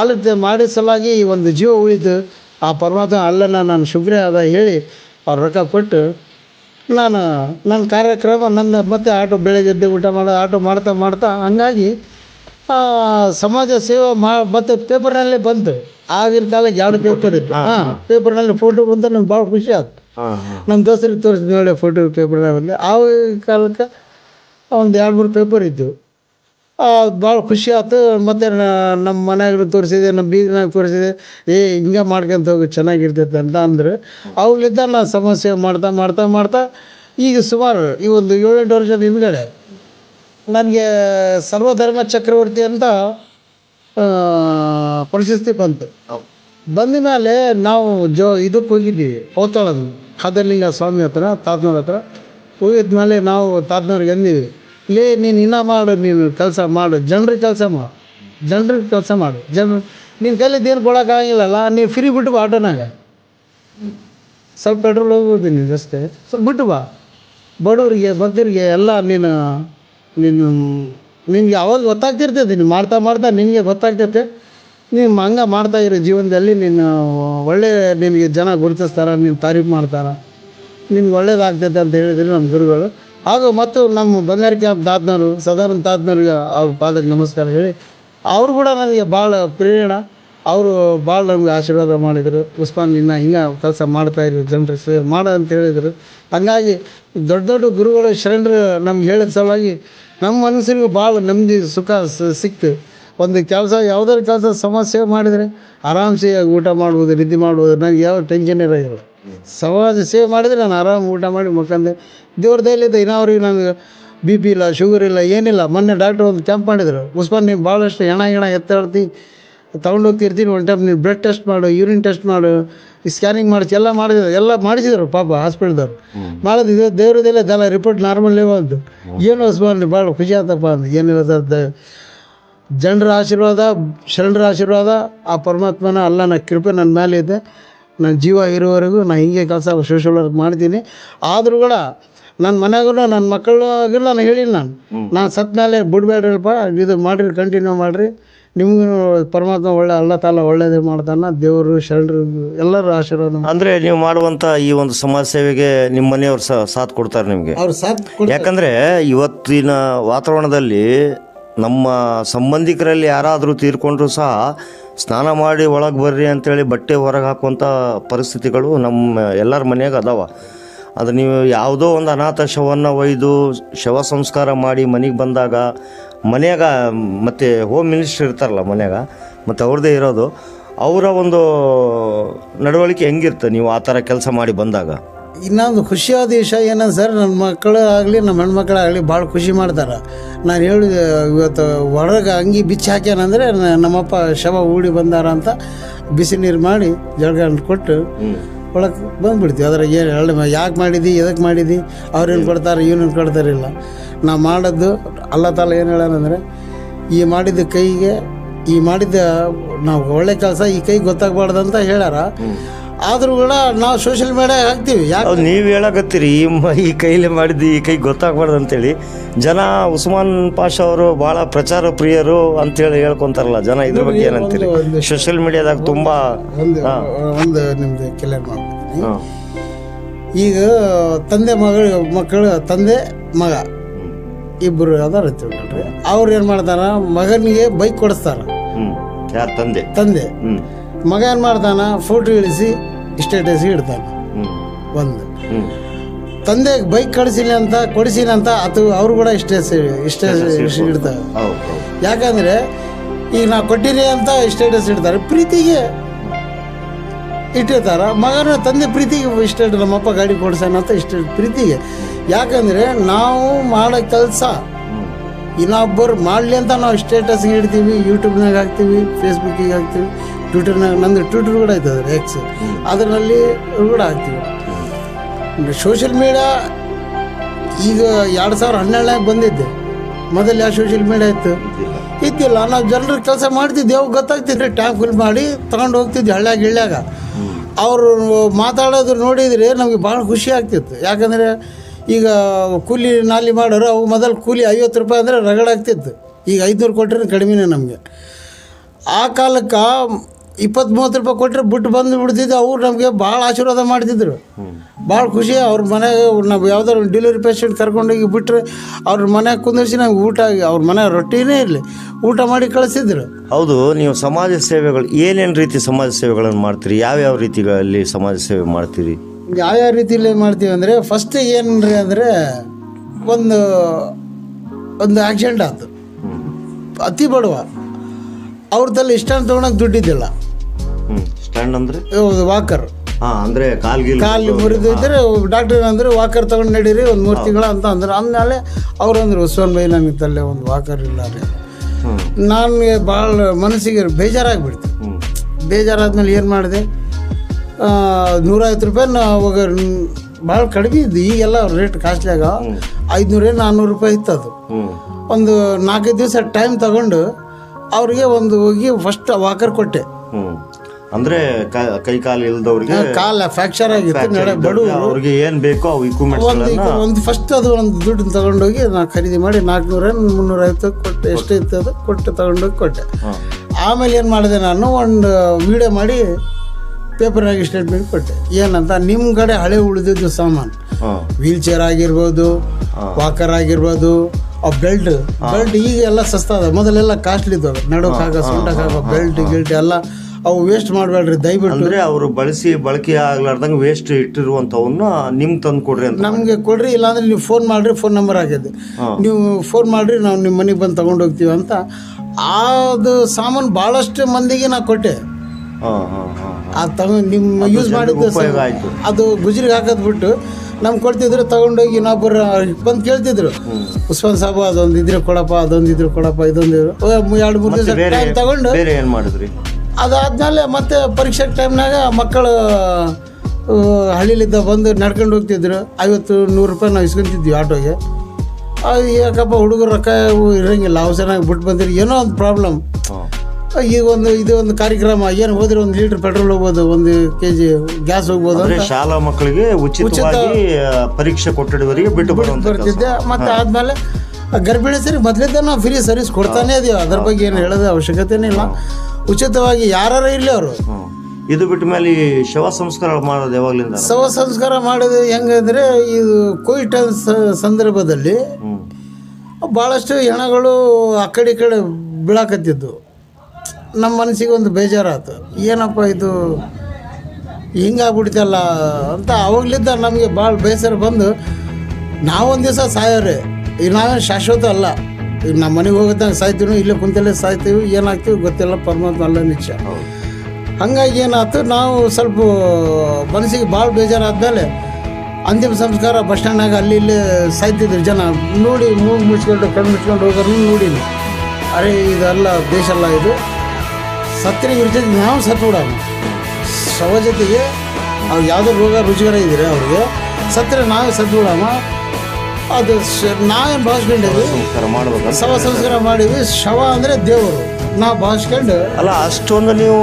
ಆಲೋಚನೆ ಮಾಡಿದ ಸಲಾಗಿ ಈ ಒಂದು ಜೀವ ಉಳಿತು ಆ ಪರಮಾತ್ಮ ಅಲ್ಲ ನಾನು ಶುಭ್ರ ಅದ ಹೇಳಿ ಅವ್ರು ರೊಕ್ಕ ಕೊಟ್ಟು ನಾನು ನನ್ನ ಕಾರ್ಯಕ್ರಮ ನನ್ನ ಮತ್ತೆ ಆಟೋ ಬೆಳಗ್ಗೆ ಎದ್ದು ಊಟ ಮಾಡೋ ಆಟೋ ಮಾಡ್ತಾ ಮಾಡ್ತಾ ಹಂಗಾಗಿ ಸಮಾಜ ಸೇವೆ ಮಾ ಮತ್ತು ಪೇಪರ್ನಲ್ಲೇ ಬಂತು. ಆಗಿನ ಕಾಲ ಎರಡು ಪೇಪರ್ ಇತ್ತು. ಹಾಂ ಪೇಪರ್ನಲ್ಲಿ ಫೋಟೋ ಬಂತ ನಂಗೆ ಭಾಳ ಖುಷಿ ಆಯ್ತು ನಮ್ಮ ದೋಸ್ತರಿಗೆ ತೋರಿಸಿದ ನೋಡಿ ಫೋಟೋ ಪೇಪರ್ನಲ್ಲಿ ಆ ಕಾಲಕ್ಕೆ ಒಂದು ಎರಡು ಮೂರು ಪೇಪರ್ ಇದ್ದು ಭಾಳ ಖುಷಿ ಆಯ್ತು ಮತ್ತು ನಮ್ಮ ಮನ್ಯಾಗ ತೋರಿಸಿದೆ ನಮ್ಮ ಬೀದಿನಾಗ ತೋರಿಸಿದೆ ಏ ಹಿಂಗೆ ಮಾಡ್ಕೊಂತ ಹೋಗಿ ಚೆನ್ನಾಗಿರ್ತೈತೆ ಅಂತ ಅಂದ್ರೆ. ಅವಾಗಲಿದ್ದ ನಾ ಸಮಸ್ಯೆ ಮಾಡ್ತಾ ಮಾಡ್ತಾ ಮಾಡ್ತಾ ಈಗ ಸುಮಾರು ಈ ಒಂದು ಏಳೆಂಟು ವರ್ಷದ ಹಿಂದ್ಗಡೆ ನನಗೆ ಸರ್ವಧರ್ಮ ಚಕ್ರವರ್ತಿ ಅಂತ ಆ, ಪ್ರಶಸ್ತಿ ಬಂತು. ಬಂದ ಮೇಲೆ ನಾವು ಜೋ ಇದಕ್ಕೆ ಹೋಗಿದ್ದೀವಿ ಹೋತಾಳದು ಖಾದರ್ಲಿಂಗ ಸ್ವಾಮಿ ಹತ್ರ ತಾತನವ್ರ ಹತ್ರ. ಹೋಗಿದ್ಮೇಲೆ ನಾವು ತಾತನವ್ರಿಗೆ ಅಂದೀವಿ ಲೇ, ನೀನು ಇನ್ನೂ ಮಾಡು, ನೀನು ಕೆಲಸ ಮಾಡು. ಜನರಿಗೆ ಕೆಲಸ ಮಾಡು ಜನರಿಗೆ ಕೆಲಸ ಮಾಡು. ಜನ ನಿನ್ನ ಕೈಲಿದ್ದು ಏನು ಕೊಡೋಕ್ಕಾಗಿಲ್ಲಲ್ಲ ನೀವು ಫ್ರೀ ಬಿಟ್ಟು ಬಾ ಆಟೋನಾಗ. ಸ್ವಲ್ಪ ಪೆಟ್ರೋಲ್ ಹೋಗ್ಬೋದು ನೀನು ಅಷ್ಟೇ. ಸ್ವಲ್ಪ ಬಿಟ್ಟು ಬಾ. ಬಡವರಿಗೆ ಭಕ್ತರಿಗೆ ಎಲ್ಲ ನೀನು ನೀನು, ನಿನಗೆ ಯಾವಾಗ ಗೊತ್ತಾಗ್ತಿರ್ತೈತೆ ನೀನು ಮಾಡ್ತಾ ಮಾಡ್ತಾ ನಿನಗೆ ಗೊತ್ತಾಗ್ತೈತೆ ನೀನು ಹಂಗೆ ಮಾಡ್ತಾ ಇರೋ ಜೀವನದಲ್ಲಿ, ನೀನು, ಒಳ್ಳೆ ನಿನಗೆ ಜನ ಗುರುತಿಸ್ತಾರೆ, ನೀನು ತಾರೀಫ್ ಮಾಡ್ತಾರೆ. ನಿನ್ಗೆ ಒಳ್ಳೇದಾಗ್ತೈತೆ ಅಂತ ಹೇಳಿದ್ರು ನಮ್ಮ ಗುರುಗಳು. ಹಾಗೂ ಮತ್ತು ನಮ್ಮ ಬಂಗಾರಿಕೆ ತಾತ್ನವರು, ಸದಾನಂದ ತಾತ್ನವ್ರಿಗೆ ಅವ್ರ ಪಾದಕ್ಕೆ ನಮಸ್ಕಾರ ಹೇಳಿ, ಅವರು ಕೂಡ ನನಗೆ ಭಾಳ ಪ್ರೇರಣೆ. ಅವರು ಭಾಳ ನಮ್ಗೆ ಆಶೀರ್ವಾದ ಮಾಡಿದರು. ಉಸ್ಮಾನ್, ಇನ್ನು ಹಿಂಗೆ ಕೆಲಸ ಮಾಡ್ತಾ ಇರು ಜನರಿಗೆ ಸೇವೆ ಮಾಡ ಅಂತ ಹೇಳಿದರು. ಹಂಗಾಗಿ ದೊಡ್ಡ ದೊಡ್ಡ ಗುರುಗಳು ಶರಣರು ನಮ್ಗೆ ಹೇಳಿದ ಸಲುವಾಗಿ ನಮ್ಮ ಮನಸ್ಸಿಗೂ ಭಾಳ ನೆಮ್ಮದಿ, ಸುಖ ಸಿಕ್ತು. ಒಂದು ಕೆಲಸ, ಯಾವುದಾದ್ರು ಕೆಲಸ ಸಮಸ್ಯೆ ಮಾಡಿದರೆ ಆರಾಮ್ಸೆ ಊಟ ಮಾಡ್ಬೋದು ನಿದ್ದೆ ಮಾಡ್ಬೋದು ನನಗೆ ಯಾವ ಟೆನ್ಷನ್ ಇರೋದಿಲ್ಲ. ಸಮಾಜ ಸೇವೆ ಮಾಡಿದರೆ ನಾನು ಆರಾಮ ಊಟ ಮಾಡಿ ಮಕ್ಕಂದೆ ದೇವ್ರ ದಯಲಿದ್ದ ಇನ್ನವ್ರಿಗೆ ನನಗೆ ಬಿ ಪಿ ಇಲ್ಲ ಶುಗರ್ ಇಲ್ಲ, ಏನಿಲ್ಲ. ಮೊನ್ನೆ ಡಾಕ್ಟ್ರ್ ಒಂದು ಚೆಕ್ ಮಾಡಿದರು. ಉಸ್ಮಾನ್ ನೀವು ಭಾಳಷ್ಟು ಹೆಣ, ಗಿಣ ಎತ್ತಾಡ್ತಿ ತೊಗೊಂಡೋಗ್ತಿರ್ತೀನಿ ಒಂದು ಟೈಮ್ ನೀವು ಬ್ಲಡ್ ಟೆಸ್ಟ್ ಮಾಡು ಯೂರಿನ್ ಟೆಸ್ಟ್ ಮಾಡು ಸ್ಕ್ಯಾನಿಂಗ್ ಮಾಡಿಸಿ, ಎಲ್ಲ ಮಾಡಿದ್ರು. ಎಲ್ಲ ಮಾಡಿಸಿದ್ರು ಪಾಪ ಹಾಸ್ಪಿಟ್ಲ್ದವ್ರು ಮಾಡೋದು ದೇವ್ರದೆಲ್ಲ ದಲ್ಲ ರಿಪೋರ್ಟ್ ನಾರ್ಮಲ್ ಬಂತು. ಏನು ಉಸ್ಮಾನ್ ಭಾಳ ಖುಷಿ ಆಯ್ತಪ್ಪ ಅಂದು. ಏನಿಲ್ಲ ಸರ್ ಜನರ ಆಶೀರ್ವಾದ, ಶರಣರ ಆಶೀರ್ವಾದ, ಆ ಪರಮಾತ್ಮನ ಅಲ್ಲ ಅಲ್ಲನ ಕೃಪೆ ನನ್ನ ಮೇಲೆ ಇದೆ ನನ್ನ ಜೀವ ಇರೋವರೆಗೂ ನಾನು ಹೀಗೆ ಕೆಲಸ ಸೋಷಲ್ ವರ್ಕ್ ಮಾಡ್ತೀನಿ. ಆದರೂ ಕೂಡ ನನ್ನ ಮನೆಯಾಗೂ ನನ್ನ ಮಕ್ಕಳಿಗೂ ನಾನು ಹೇಳಿಲ್ಲ ನಾನು. ನಾನು ಸತ್ ಮೇಲೆ ಬಿಡ್ಬೇಡ್ರಪ್ಪ ಇದು ಮಾಡಿರಿ ಕಂಟಿನ್ಯೂ ಮಾಡಿರಿ. ನಿಮಗೂ ಪರಮಾತ್ಮ ಒಳ್ಳೆ ಅಲ್ಲ ತಾಲ ಒಳ್ಳೇದೇ ಮಾಡ್ತಾನೆ. ದೇವರು ಶರಣರು ಎಲ್ಲರೂ ಆಶೀರ್ವಾದ
ಅಂದರೆ ನೀವು ಮಾಡುವಂಥ ಈ ಒಂದು ಸಮಾಜ ಸೇವೆಗೆ ನಿಮ್ಮ ಮನೆಯವ್ರು ಸಹ ಸಾಥ್ ಕೊಡ್ತಾರೆ ನಿಮಗೆ.
ಅವ್ರು ಸಾಥ್
ಯಾಕಂದ್ರೆ ಇವತ್ತಿನ ವಾತಾವರಣದಲ್ಲಿ ನಮ್ಮ ಸಂಬಂಧಿಕರಲ್ಲಿ ಯಾರಾದರೂ ತೀರ್ಕೊಂಡ್ರು ಸಹ ಸ್ನಾನ ಮಾಡಿ ಒಳಗೆ ಬರ್ರಿ ಅಂತೇಳಿ ಬಟ್ಟೆ ಹೊರಗೆ ಹಾಕುವಂಥ ಪರಿಸ್ಥಿತಿಗಳು ನಮ್ಮ ಎಲ್ಲರ ಮನೆಯಾಗ ಅದಾವ. ಅದು ನೀವು ಯಾವುದೋ ಒಂದು ಅನಾಥ ಶವವನ್ನು ಒಯ್ದು ಶವ ಸಂಸ್ಕಾರ ಮಾಡಿ ಮನೆಗೆ ಬಂದಾಗ ಮನೆಯಾಗ ಮತ್ತು ಹೋಮ್ ಮಿನಿಸ್ಟರ್ ಇರ್ತಾರಲ್ಲ ಮನೆಯಾಗ, ಮತ್ತು ಅವ್ರದ್ದೇ ಇರೋದು, ಅವರ ಒಂದು ನಡವಳಿಕೆ ಹೆಂಗಿರುತ್ತೆ ನೀವು ಆ ಥರ ಕೆಲಸ ಮಾಡಿ ಬಂದಾಗ?
ಇನ್ನೊಂದು ಖುಷಿಯಾದ ವಿಷಯ ಏನಂದ್ರೆ ಸರ್ ನನ್ನ ಮಕ್ಕಳು ಆಗಲಿ ನಮ್ಮ ಹೆಣ್ಮಕ್ಳಾಗಲಿ ಭಾಳ ಖುಷಿ ಮಾಡ್ತಾರೆ. ನಾನು ಹೇಳಿ, ಇವತ್ತು ಹೊರಗೆ ಅಂಗಿ ಬಿಚ್ಚಿ ಹಾಕ್ಯಾನಂದರೆ ನಮ್ಮಪ್ಪ ಶವ ಊಡಿ ಬಂದಾರ ಅಂತ ಬಿಸಿ ನೀರು ಮಾಡಿ ಜಳಗ ಕೊಟ್ಟು ಒಳಗೆ ಬಂದ್ಬಿಡ್ತೀವಿ. ಅದ್ರಾಗ ಏನು ಹೇಳಿ ಯಾಕೆ ಮಾಡಿದಿ ಎದಕ್ಕೆ ಮಾಡಿದಿ ಅವ್ರೇನು ಕೊಡ್ತಾರೆ ಇವನೇನು ಕೊಡ್ತಾರಿಲ್ಲ ನಾವು ಮಾಡೋದು ಅಲ್ಲ ತಾಲ ಏನು ಹೇಳೋಣಂದರೆ ಈ ಮಾಡಿದ ಕೈಗೆ, ಈ ಮಾಡಿದ, ನಾವು ಒಳ್ಳೆ ಕೆಲಸ ಈ ಕೈ ಗೊತ್ತಾಗಬಾರ್ದು ಅಂತ ಹೇಳ್ಯಾರ. ಆದರೂ ಕೂಡ ನಾವು ಸೋಷಿಯಲ್ ಮೀಡಿಯಾ ಹಾಕ್ತೀವಿ. ಯಾಕೆ
ನೀವು ಹೇಳಕತ್ತೀರಿ ಈ ಕೈಲಿ ಮಾಡಿದ್ದು ಈ ಕೈ ಗೊತ್ತಾಗ್ಬಾರ್ದು ಅಂತೇಳಿ. ಜನ ಉಸ್ಮಾನ್ ಪಾಷಾ ಅವರು ಭಾಳ ಪ್ರಚಾರ ಪ್ರಿಯರು ಅಂತೇಳಿ ಹೇಳ್ಕೊಂತಾರಲ್ಲ ಜನ ಇದ್ರ ಬಗ್ಗೆ ಏನಂತೀರಿ? ಸೋಷಿಯಲ್ ಮೀಡಿಯಾದಾಗ ತುಂಬಾ
ಒಂದು
ಹಾ.
ಒಂದು ನಿಮ್ದು ಕ್ಲಿಯರ್ ಮಾಡ್ತೀನಿ ಈಗ ತಂದೆ ಮಗಳು ಮಕ್ಕಳು ತಂದೆ ಮಗ. ಇಬ್ಬರು ಅದಾರ ಅವ್ರು ಏನು ಮಾಡ್ತಾರ? ಮಗನಿಗೆ ಬೈಕ್ ಕೊಡಿಸ್ತಾರ.
ತಂದೆ?
ತಂದೆ. ಮಗ ಏನು ಮಾಡ್ತಾನ? ಫೋಟೋ ಇಳಿಸಿ ಸ್ಟೇಟಸ್ ಇಡ್ತಾನೆ. ಒಂದು ತಂದೆ ಬೈಕ್ ಕಳಿಸಿಲ್ಲ ಅಂತ ಕೊಡಿಸಿಲ್ಲ ಅಂತ ಅದು ಅವ್ರು ಕೂಡ ಇಷ್ಟೇ ಇಷ್ಟೇ ಇಡ್ತಾರೆ. ಯಾಕಂದ್ರೆ ಈಗ ನಾ ಕೊಟ್ಟಿನಿ ಅಂತ ಸ್ಟೇಟಸ್ ಇಡ್ತಾರೆ. ಪ್ರೀತಿಗೆ ಇಟ್ಟಿರ್ತಾರ. ಮಗನ ತಂದೆ ಪ್ರೀತಿಗೆ ಇಷ್ಟ ನಮ್ಮಪ್ಪ ಗಾಡಿ ಕೊಡ್ಸಾನ ಅಂತ ಇಷ್ಟ ಪ್ರೀತಿಗೆ. ಯಾಕಂದ್ರೆ ನಾವು ಮಾಡೋ ಕೆಲಸ ಇನ್ನೊಬ್ಬರು ಮಾಡಲಿ ಅಂತ ನಾವು ಸ್ಟೇಟಸ್ಗೆ ಇಡ್ತೀವಿ. ಯೂಟ್ಯೂಬ್ನಾಗ ಹಾಕ್ತೀವಿ ಫೇಸ್ಬುಕ್ಕಿಗೆ ಹಾಕ್ತೀವಿ. ಟ್ವಿಟರ್ನಾಗ ನಂದು ಟ್ವಿಟರ್ ಕೂಡ ಆಯ್ತದ ಎಕ್ಸ್ ಅದರಲ್ಲಿ ಕೂಡ ಹಾಕ್ತೀವಿ ಸೋಷಿಯಲ್ ಮೀಡಿಯಾ ಈಗ ಎರಡು ಸಾವಿರ ಹನ್ನೆರಡನಾಗ ಬಂದಿದ್ದೆ. ಮೊದಲು ಯಾವ ಸೋಷಿಯಲ್ ಮೀಡಿಯಾ ಇತ್ತು. ಇದ್ದಿಲ್ಲ ನಾವು ಜನರ ಕೆಲಸ ಮಾಡ್ತಿದ್ದೆವು ಗೊತ್ತಾಗ್ತಿದ್ರೆ ಟ್ಯಾಂಕ್ ಫುಲ್ ಮಾಡಿ ತಗೊಂಡು ಹೋಗ್ತಿದ್ವಿ ಹಳ್ಳ್ಯಾಗ, ಗಿಳ್ಳ್ಯಾಗ. ಅವರು ಮಾತಾಡೋದು ನೋಡಿದರೆ ನಮಗೆ ಭಾಳ ಖುಷಿ ಆಗ್ತಿತ್ತು. ಯಾಕಂದರೆ ಈಗ ಕೂಲಿ ನಾಲಿ ಮಾಡೋರು, ಅವು ಮೊದಲು ಕೂಲಿ ಐವತ್ತು ರೂಪಾಯಿ ಅಂದರೆ ರಗಡಾಗ್ತಿತ್ತು ಈಗ ಐದುನೂರು ಕೊಟ್ಟರೆ ಕಡಿಮೆನೇ ನಮಗೆ. ಆ ಕಾಲಕ್ಕೆ ಇಪ್ಪತ್ತು ಮೂವತ್ತು ರೂಪಾಯಿ ಕೊಟ್ಟರೆ ಬಿಟ್ಟು ಬಂದು ಬಿಡ್ತಿದ್ದು ಅವ್ರು ನಮಗೆ ಭಾಳ ಆಶೀರ್ವಾದ ಮಾಡ್ತಿದ್ರು. ಭಾಳ ಖುಷಿ ಅವ್ರ ಮನೆಗೆ ನಾವು ಯಾವ್ದಾದ್ರು ಡೆಲಿವರಿ ಪೇಷಂಟ್ ಕರ್ಕೊಂಡೋಗಿ ಬಿಟ್ಟರೆ ಅವ್ರ ಮನೆಗೆ ಕುಂದಿರ್ಸಿ ನಮ್ಗೆ ಊಟ ಅವ್ರ ಮನೆ ರೊಟ್ಟಿನೇ ಇರಲಿ ಊಟ ಮಾಡಿ ಕಳಿಸಿದ್ರು.
ಹೌದು ನೀವು ಸಮಾಜ ಸೇವೆಗಳು ಏನೇನು ರೀತಿ ಸಮಾಜ ಸೇವೆಗಳನ್ನು ಮಾಡ್ತೀರಿ? ಯಾವ್ಯಾವ ರೀತಿಗಳಲ್ಲಿ ಸಮಾಜ ಸೇವೆ ಮಾಡ್ತೀರಿ?
ಯಾವ್ಯಾವ ರೀತಿಯಲ್ಲಿ ಏನು ಮಾಡ್ತೀವಿ ಅಂದರೆ ಫಸ್ಟ್ ರೀ ಅಂದರೆ ಒಂದು ಒಂದು ಆಕ್ಸಿಡೆಂಟ್ ಆಯ್ತು ಅತಿ ಬಡವ. ಅವ್ರ ತಲೆ ಇಷ್ಟ ತೊಗೊಳಕ್ಕೆ ದುಡ್ಡಿದ್ದಿಲ್ಲ.
ಸ್ಟ್ಯಾಂಡ್ ಅಂದ್ರೆ?
ವಾಕರ್
ಅಂದ್ರೆ ಕಾಲ್ಗಿಲ್
ಕಾಲು ಮುರಿದಿದ್ರೆ ಡಾಕ್ಟರ್ ಅಂದ್ರೆ ವಾಕರ್ ತಗೊಂಡು ನಡೀರಿ ಒಂದು ಮೂರು ತಿಂಗಳ ಅಂತ ಅಂದ್ರೆ. ಆಮೇಲೆ ಅವ್ರು ಅಂದ್ರೆ ಉಸ್ಮಾನ್ ಬೈ ನಮಗೆ ತಲೆ ಒಂದು ವಾಕರ್ ಇಲ್ಲ ರೀ ನನಗೆ ಭಾಳ ಮನಸ್ಸಿಗೆ ಬೇಜಾರಾಗ್ಬಿಡ್ತು.
ಹ್ಮ್.
ಬೇಜಾರಾದ್ಮೇಲೆ ಏನು ಮಾಡಿದೆ? ನೂರೈವತ್ತು ರೂಪಾಯಿ ನಾ ಅವಾಗ ಭಾಳ ಕಡಿಮೆ ಇದ್ದು. ಈಗೆಲ್ಲ ರೇಟ್ ಕಾಸ್ಟ್ಲಿಯಾಗ ಐದುನೂರೇ ನಾನ್ನೂರು ರೂಪಾಯಿ ಇತ್ತು ಅದು ಒಂದು ನಾಲ್ಕೈದು ದಿವಸ ಟೈಮ್ ತಗೊಂಡು ಅವರಿಗೆ ಒಂದು ಹೋಗಿ ಫಸ್ಟ್ ವಾಕರ್ ಕೊಟ್ಟೆ.
ಅಂದ್ರೆ ಕ- ಕಾಲು ಇಲ್ದವ್ರಿಗೆ
ಕಾಲ ಫ್ರಾಕ್ಚರ್ ಆಗಿತ್ತು ಬಡವರು.
ಅವ್ರಿಗೆ ಏನ್ ಬೇಕೋ ಅವು
ಇಕ್ವಿಪ್ಮೆಂಟ್ ಒಂದು ಫಸ್ಟ್ ಅದು ಒಂದು ದುಡ್ಡು ತಗೊಂಡೋಗಿ ನಾ ಖರೀದಿ ಮಾಡಿ ನಾಲ್ಕುನೂರ ಮುನ್ನೂರೈವತ್ತು ಕೊಟ್ಟೆ ಎಷ್ಟು ಇತ್ತು ಅದು ಕೊಟ್ಟು ತಗೊಂಡೋಗಿ ಕೊಟ್ಟೆ. ಆಮೇಲೆ ಏನು ಮಾಡಿದೆ ನಾನು ಒಂದು ವಿಡಿಯೋ ಮಾಡಿ ಪೇಪರ್ನಾಗಿ ಸ್ಟೇಟ್ಮೆಂಟ್ ಕೊಟ್ಟೆ. ಏನಂತ ನಿಮ್ಮ ಕಡೆ ಹಳೆ ಉಳಿದಿದ್ದು ಸಾಮಾನು. ವೀಲ್ ಚೇರ್ ಆಗಿರ್ಬೋದು ವಾಕರ್ ಆಗಿರ್ಬೋದು ಆ ಬೆಲ್ಟ್ ಬೆಲ್ಟ್ ಈಗ ಎಲ್ಲ ಸಸ್ತ ಅದ ಮೊದಲೆಲ್ಲ ಕಾಸ್ಟ್ಲಿ ಇದ್ದವು. ನಡೋಕಾಗ ಸೊಂಟಕ್ಕಾಗ ಬೆಲ್ಟ್ ಗಿಲ್ಟ್ ಎಲ್ಲ ಅವು ವೇಸ್ಟ್ ಮಾಡಬೇಡ್ರಿ ದಯವಿಟ್ಟು.
ಅಂದ್ರೆ ಅವರು ಬಳಸಿ ಬಳಕೆ ಆಗ್ಲಾರ್ದಂಗೆ ವೇಸ್ಟ್ ಇಟ್ಟಿರುವಂತವನ್ನ ನಿಮ್ಗೆ ತಂದು ಕೊಡ್ರಿ ಅಂತ
ನಮಗೆ ಕೊಡ್ರಿ ಇಲ್ಲಾಂದ್ರೆ ನೀವು ಫೋನ್ ಮಾಡಿರಿ ಫೋನ್ ನಂಬರ್ ಆಗಿದೆ ನೀವು ಫೋನ್ ಮಾಡಿರಿ ನಾವು ನಿಮ್ಮ ಮನೆಗೆ ಬಂದು ತಗೊಂಡು ಹೋಗ್ತೀವಿ ಅಂತ. ಅದು ಸಾಮಾನು ಭಾಳಷ್ಟು ಮಂದಿಗೆ ನಾ ಕೊಟ್ಟೆ.
ಹಾ ಹಾ ಹಾ
ಆ ತಗೊಂಡು ನಿಮ್ಮ ಯೂಸ್ ಮಾಡಿದ್ದು ಅದು ಗುಜರಿಗೆ ಹಾಕೋದು ಬಿಟ್ಟು ನಮ್ಗೆ ಕೊಡ್ತಿದ್ರು ತಗೊಂಡೋಗಿ ಇನ್ನೊಬ್ಬರು ಬಂದು ಕೇಳ್ತಿದ್ರು. ಉಸ್ಮಾನ್ ಸಾಬು ಅದೊಂದು ಇದ್ರೆ ಕೊಡಪ್ಪ ಅದೊಂದು ಇದ್ರೆ ಕೊಡಪ್ಪ ಇದೊಂದು ಎರಡು ಮೂರು ದಿವಸ ತಗೊಂಡು
ಬೇರೆ ಏನ್ ಮಾಡಿದ್ರಿ?
ಅದಾದ್ಮೇಲೆ ಮತ್ತೆ ಪರೀಕ್ಷೆ ಟೈಮ್ನಾಗ ಮಕ್ಕಳು ಹಳ್ಳಿಲಿದ್ದ ಬಂದು ನಡ್ಕೊಂಡು ಹೋಗ್ತಿದ್ರು. ಐವತ್ತು ನೂರು ರೂಪಾಯಿ ನಾವು ಇಸ್ಕೊಂತಿದ್ವಿ ಆಟೋಗೆ. ಅದು ಯಾಕಪ್ಪ ಹುಡುಗರು ರೊಕ್ಕ ಇರೋಂಗಿಲ್ಲ ಅವಸರನಾಗಿ ಬಿಟ್ಟು ಬಂದಿರಿ ಏನೋ ಒಂದು ಪ್ರಾಬ್ಲಮ್. ಈಗ ಒಂದು ಇದು ಒಂದು ಕಾರ್ಯಕ್ರಮ ಏನು ಹೋದ್ರೆ ಒಂದು ಲೀಟ್ರ್ ಪೆಟ್ರೋಲ್ ಹೋಗ್ಬೋದು ಒಂದು ಕೆ ಜಿ ಗ್ಯಾಸ್ ಹೋಗ್ಬೋದು
ಶಾಲಾ ಮಕ್ಕಳಿಗೆ ಉಚಿತವಾಗಿ ಪರೀಕ್ಷೆ ಕೊಠಡಿವರೆಗೆ ಬಿಟ್ಟು
ಬರ್ತಿದ್ದೆ. ಮತ್ತೆ ಆದ್ಮೇಲೆ ಗರ್ಭಿಣಿ ಸರಿ ಮೊದಲಿದ್ದ ನಾವು ಫ್ರೀ ಸರ್ವಿಸ್ ಕೊಡ್ತಾನೆ ಇದೀವಿ. ಅದ್ರ ಬಗ್ಗೆ ಏನು ಹೇಳೋದು ಅವಶ್ಯಕತೆನೇ ಇಲ್ಲ. ಉಚಿತವಾಗಿ ಯಾರು ಇರಲಿ ಅವರು.
ಇದು ಬಿಟ್ಟ ಮೇಲೆ ಈ ಶವ ಸಂಸ್ಕಾರ ಮಾಡೋದು ಯಾವಾಗಲಿಂದ
ಶವ ಸಂಸ್ಕಾರ ಮಾಡೋದು ಹೆಂಗಂದ್ರೆ ಇದು ಕೋವಿಡ್ ಸಂದರ್ಭದಲ್ಲಿ ಭಾಳಷ್ಟು ಹೆಣಗಳು ಆ ಕಡೆ ಈ ಕಡೆ ಬೀಳಾಕತ್ತಿದ್ದು. ನಮ್ಮ ಮನಸ್ಸಿಗೆ ಒಂದು ಬೇಜಾರಾಯ್ತು ಏನಪ್ಪ ಇದು? ಹಿಂಗಾಗ್ಬಿಡ್ತಲ್ಲ ಅಂತ ಅವಾಗ್ಲಿದ್ದ ನಮಗೆ ಭಾಳ ಬೇಸರ ಬಂದು ನಾವೊಂದು ದಿವಸ ಸಾಯೋರೆ. ಈಗ ನಾವೇನು ಶಾಶ್ವತ ಅಲ್ಲ. ಈಗ ನಮ್ಮ ಮನೆಗೆ ಹೋಗೋದಾಗ ಸಾಯ್ತೀವಿ ಇಲ್ಲೇ ಕುಂತಲ್ಲೇ ಸಾಯ್ತೀವಿ ಏನಾಗ್ತೀವಿ ಗೊತ್ತಿಲ್ಲ ಪರಮಾತ್ಮ ಅಲ್ಲ ನಿಶ್ಚಯ ಹಂಗಾಗಿ ಏನಾಯ್ತು ನಾವು ಸ್ವಲ್ಪ ಮನಸ್ಸಿಗೆ ಭಾಳ ಬೇಜಾರಾದ್ಮೇಲೆ ಅಂತಿಮ ಸಂಸ್ಕಾರ ಬಸ್ ಸ್ಟ್ಯಾಂಡ್ನಾಗ ಅಲ್ಲಿ ಇಲ್ಲಿ ಸಾಯ್ತಿದ್ರು ಜನ. ನೋಡಿ ಮೂಗು ಮುಚ್ಕೊಂಡು ಕಣ್ಣು ಮುಚ್ಕೊಂಡು ಹೋಗೋರು ನೋಡಿ ಅರೆ ಇದೆಲ್ಲ ದೇಶ ಅಲ್ಲ ಇದು. ಸತ್ತಿನ ಇರ್ತೈತಿ ನಾವು ಸತ್ತು ಬಿಡೋಣ ಶವ ಜೊತೆಗೆ ಅವ್ರು ಯಾವುದೋ ರೋಗ ರುಚಿಕರ ಇದ್ದೀರಿ ಅವ್ರಿಗೆ. ಸತ್ತಿರ ನಾವೇ ಸತ್ತು ಬಿಡೋಣ ಅದು ನಾವೇನು ಭಾವಿಸ್ಕೊಂಡಿದ್ವಿ
ಸಂಸ್ಕಾರ ಮಾಡ್ಬೇಕಂತ
ಶವ ಸಂಸ್ಕಾರ ಮಾಡಿದ್ವಿ. ಶವ ಅಂದರೆ ದೇವರು. ನಾ ಭಾವಿಸ್ಕೊಂಡು
ಅಲ್ಲ ಅಷ್ಟೊಂದು ನೀವು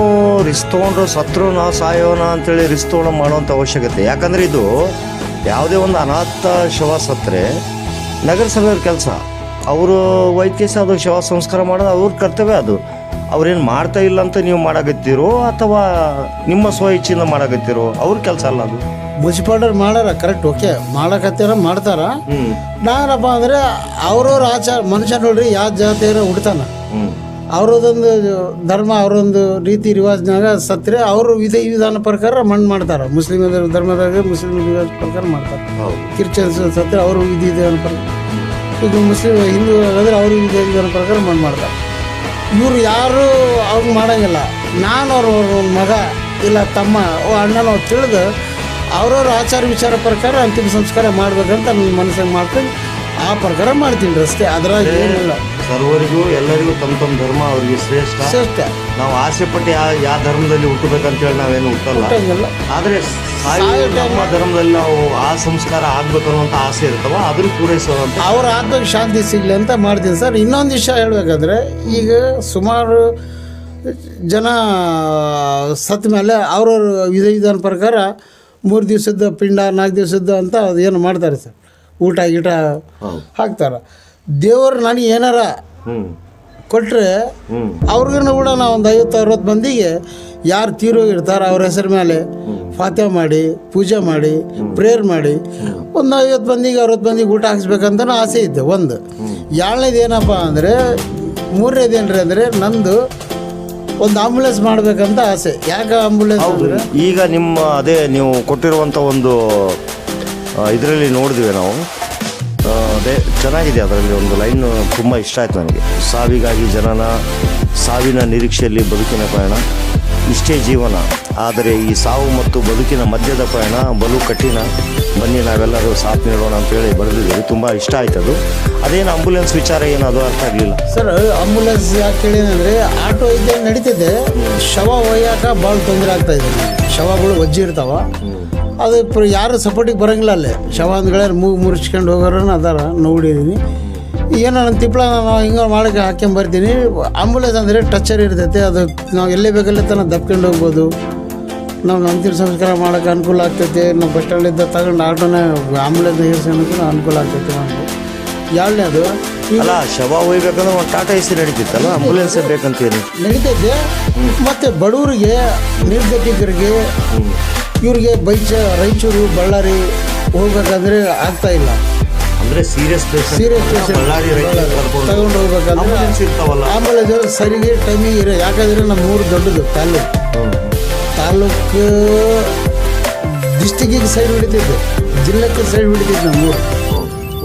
ರಿಸ್ಕ್ ತೊಗೊಂಡ್ರು ಸತ್ರು ನಾ ಸಾಯೋಣ ಅಂತೇಳಿ ರಿಸ್ಕ್ ತೊಗೊಂಡು ಮಾಡುವಂಥ ಅವಶ್ಯಕತೆ. ಯಾಕಂದ್ರೆ ಇದು ಯಾವುದೇ ಒಂದು ಅನಾಥ ಶವ ಸತ್ರೆ ನಗರಸಭೆಯವ್ರ ಕೆಲಸ. ಅವರು ವೈದ್ಯಕೀಯ ಅದು ಶವ ಸಂಸ್ಕಾರ ಮಾಡೋದು ಅವ್ರ ಕರ್ತವ್ಯ ಅದು. ಅವ್ರೇನು ಮಾಡ್ತಾ ಇಲ್ಲ ಅಂತ ನೀವು ಮಾಡಾಗತ್ತೀರೋ ಅಥವಾ ನಿಮ್ಮ ಸ್ವ ಇಚ್ಛೆಯಿಂದ ಮಾಡಾಕತ್ತೀರೋ ಅವ್ರ ಕೆಲಸ ಅಲ್ಲ ಅದು?
ಮುನ್ಸಿಪಾಲ್ಟರ್ ಮಾಡಾರ ಕರೆಕ್ಟ್ ಓಕೆ ಮಾಡಕತ್ತಾರ ಮಾಡ್ತಾರ. ನಾನಪ್ಪ ಅಂದ್ರೆ ಅವ್ರವ್ರ ಆಚಾರ ಮನುಷ್ಯ ನೋಡ್ರಿ ಯಾವ ಜಾತಿಯರ ಹುಡ್ತಾನ. ಅವ್ರದೊಂದು ಧರ್ಮ ಅವರೊಂದು ರೀತಿ ರಿವಾಜ್ನಾಗ ಸತ್ರೆ ಅವರು ವಿಧ ವಿಧಾನ ಪ್ರಕಾರ ಮಣ್ಣು ಮಾಡ್ತಾರ. ಮುಸ್ಲಿಮ್ ಧರ್ಮದಾಗ ಮುಸ್ಲಿಂ ರಿವಾಜ್ ಪ್ರಕಾರ ಮಾಡ್ತಾರೆ. ಕ್ರಿಶ್ಚಿಯನ್ಸ್ ಸತ್ರೆ ಅವರು ವಿಧಿ ವಿಧಾನ ಪ್ರಕಾರ. ಈಗ ಮುಸ್ಲಿಂ ಹಿಂದೂ ಆದರೆ ಅವರು ವಿಧ ವಿಧಾನ ಪ್ರಕಾರ ಮಣ್ಣು ಮಾಡ್ತಾರೆ. ಇವ್ರು ಯಾರು ಅವ್ರು ಮಾಡೋಂಗಿಲ್ಲ. ನಾನು ಅವ್ರ ಮಗ ಇಲ್ಲ ತಮ್ಮ ಅಣ್ಣನೋ ತಿಳಿದು ಅವ್ರವ್ರ ಆಚಾರ ವಿಚಾರ ಪ್ರಕಾರ ಅಂತಿಮ ಸಂಸ್ಕಾರ ಮಾಡ್ಬೇಕಂತ ನನ್ನ ಮನಸ್ಸಿಗೆ ಮಾಡ್ತೀನಿ. ಆ ಪ್ರಕಾರ ಮಾಡ್ತೀನಿ ರಸ್ತೆ ಅದ್ರಾಗ ಏನಿಲ್ಲ.
ಸರ್ವರಿಗೂ ಎಲ್ಲರಿಗೂ ತಮ್ಮ ತಮ್ಮ ಧರ್ಮ ಅವರಿಗೆ ಶ್ರೇಷ್ಠ.
ಶ್ರೇಷ್ಠ.
ನಾವು ಆಸೆ ಪಟ್ಟು ಯಾವ ಯಾವ ಧರ್ಮದಲ್ಲಿ ಹುಟ್ಟಬೇಕಂತೇಳಿ ನಾವೇನು ಹುಟ್ಟಲ್ಲ. ಆದರೆ ಸಾಯೋ ನಮ್ಮ ಧರ್ಮದಲ್ಲಿ ನಾವು ಆ ಸಂಸ್ಕಾರ ಆಗ್ಬೇಕು ಅನ್ನೋಂಥ ಆಸೆ ಇರ್ತವ ಅದನ್ನು ಪೂರೈಸೋದಂತ
ಅವ್ರ ಆತ್ಮಕ್ಕೆ ಶಾಂತಿ ಸಿಗ್ಲಿ ಅಂತ ಮಾಡ್ತೀನಿ ಸರ್. ಇನ್ನೊಂದು ವಿಷಯ ಹೇಳ್ಬೇಕಂದ್ರೆ ಈಗ ಸುಮಾರು ಜನ ಸತ್ತ ಮೇಲೆ ಅವ್ರವ್ರ ವಿಧ ವಿಧಾನ ಪ್ರಕಾರ ಮೂರು ದಿವಸದ ಪಿಂಡ ನಾಲ್ಕು ದಿವಸದ್ದು ಅಂತ ಅದು ಏನು ಮಾಡ್ತಾರೆ ಸರ್. ಊಟ ಗೀಟ ಹಾಕ್ತಾರ. ದೇವರು ನನಗೆ ಏನಾರ ಕೊಟ್ಟರೆ ಅವ್ರಿಗೂ ಕೂಡ ನಾವು ಒಂದು ಐವತ್ತು ಅರವತ್ತು ಮಂದಿಗೆ ಯಾರು ತೀರೋಗಿರ್ತಾರೆ ಅವ್ರ ಹೆಸರು ಮೇಲೆ ಫಾತ್ಯ ಮಾಡಿ ಪೂಜೆ ಮಾಡಿ ಪ್ರೇಯರ್ ಮಾಡಿ ಒಂದು ಐವತ್ತು ಮಂದಿಗೆ ಅರವತ್ತು ಮಂದಿಗೆ ಊಟ ಹಾಕ್ಸ್ಬೇಕಂತ ಆಸೆ ಇದ್ದೆ ಒಂದು. ಎರಡನೇದು ಏನಪ್ಪ ಅಂದರೆ ಮೂರನೇದು ಏನ್ರಿ ಅಂದರೆ ನಂದು ಒಂದು ಆಂಬುಲೆನ್ಸ್ ಮಾಡಬೇಕಂತ ಆಸೆ. ಯಾಕೆ ಆಂಬುಲೆನ್ಸ್ ಅಂದರೆ
ಈಗ ನಿಮ್ಮ ಅದೇ ನೀವು ಕೊಟ್ಟಿರುವಂಥ ಒಂದು ಇದರಲ್ಲಿ ನೋಡಿದ್ವಿ ನಾವು. ಆ, ಚೆನ್ನಾಗಿದೆ ಅದರಲ್ಲಿ ಒಂದು ಲೈನ್ ತುಂಬ ಇಷ್ಟ ಆಯಿತು ನನಗೆ. ಸಾವಿಗಾಗಿ ಜನನ ಸಾವಿನ ನಿರೀಕ್ಷೆಯಲ್ಲಿ ಬದುಕಿನ ಪಯಣ ಇಷ್ಟೇ ಜೀವನ. ಆದರೆ ಈ ಸಾವು ಮತ್ತು ಬದುಕಿನ ಮಧ್ಯದ ಪಯಣ ಬಲು ಕಠಿಣ. ಬನ್ನಿ ನಾವೆಲ್ಲರೂ ಸಾಥ್ ನೀಡೋಣ ಅಂತೇಳಿ ಬರೆದಿದ್ದೀವಿ ತುಂಬ ಇಷ್ಟ ಆಯ್ತು ಅದು. ಅದೇನು ಆಂಬುಲೆನ್ಸ್ ವಿಚಾರ ಏನು ಅದು ಅರ್ಥ ಆಗಲಿಲ್ಲ.
ಸರ್ ಆಂಬುಲೆನ್ಸ್ ಯಾಕೆ ಕೇಳಿದಂದರೆ ಆಟೋ ಇದ್ದೇ ನಡೀತಿದೆ. ಶವ ಒಯ್ಯಾಕ ಭಾಳ ತೊಂದರೆ ಆಗ್ತಾ ಇದೆ. ಶವಗಳು ವಜ್ಜಿ ಇರ್ತಾವ. ಅದು ಪ್ರ- ಯಾರು ಸಪೋರ್ಟಿಗೆ ಬರಂಗಿಲ್ಲ ಅಲ್ಲಿ. ಶವ ಮೂಗು ಮುರಿಸ್ಕೊಂಡು ಹೋಗೋರನ್ನ ಅದಾರ ನೋಡಿದ್ದೀನಿ ಏನೋ ನನ್ನ ತಿಪ್ಪಳ ನಾನು ಹಿಂಗೆ ಮಾಡಕ್ಕೆ ಹಾಕ್ಕೊಂಬರ್ತೀನಿ ಆಂಬುಲೆನ್ಸ್ ಅಂದರೆ ಟಚ್ಚರ್ ಇರ್ತೈತೆ ಅದು ನಾವು ಎಲ್ಲೇ ಬೇಕಲ್ಲೇ ತನಕ ದಬ್ಕೊಂಡು ಹೋಗ್ಬೋದು. ನಾವು ಅಂತಿಮ ಸಂಸ್ಕಾರ ಮಾಡೋಕ್ಕೆ ಅನುಕೂಲ ಆಗ್ತೈತೆ. ನಾವು ಬಸ್ ಸ್ಟ್ಯಾಂಡಿಂದ ತಗೊಂಡು ಆಟೋನೇ ಆಂಬುಲೆನ್ಸ್ ಏರ್ಸೋಣಕ್ಕೂ ಅನುಕೂಲ ಆಗ್ತೈತೆ ನಮಗೆ. ಎರಡನೇದು ಅದು?
ಅಲ್ಲ ಶವ ಒಯ್ಬೇಕಂದ್ರೆ ಒಂದು ಟಾಟಾ ಎ ಸಿ ನಡೀತಿತ್ತಲ್ಲ ಆಂಬುಲೆನ್ಸ್ ಬೇಕಂತೀರಿ
ನಡೀತೈತೆ. ಮತ್ತು ಬಡವರಿಗೆ ನಿರ್ಗತಿಕರಿಗೆ ಇವ್ರಿಗೆ ಬೈಚ ರಾಯಚೂರು ಬಳ್ಳಾರಿ ಹೋಗ್ಬೇಕಂದ್ರೆ ಆಗ್ತಾ ಇಲ್ಲ.
ಅಂದ್ರೆ ಸೀರಿಯಸ್
ಸೀರಿಯಸ್ ತಗೊಂಡು ಹೋಗ್ಬೇಕಂದ್ರೆ
ಆಂಬುಲೆನ್ಸ್
ಸರಿಗೆ ಟೈಮಿಗೆ ಇರೋ ಯಾಕಂದರೆ ನಮ್ಮ ಊರು ದೊಡ್ಡದು ತಾಲೂಕು ತಾಲೂಕು ಡಿಸ್ಟಿಕ್ಕಿಗೆ ಸೈಡ್ ಹಿಡಿತಿದ್ದೆ ಜಿಲ್ಲೆಗೆ ಸೈಡ್ ಹಿಡಿತಿದ್ದೆ ನಮ್ಮ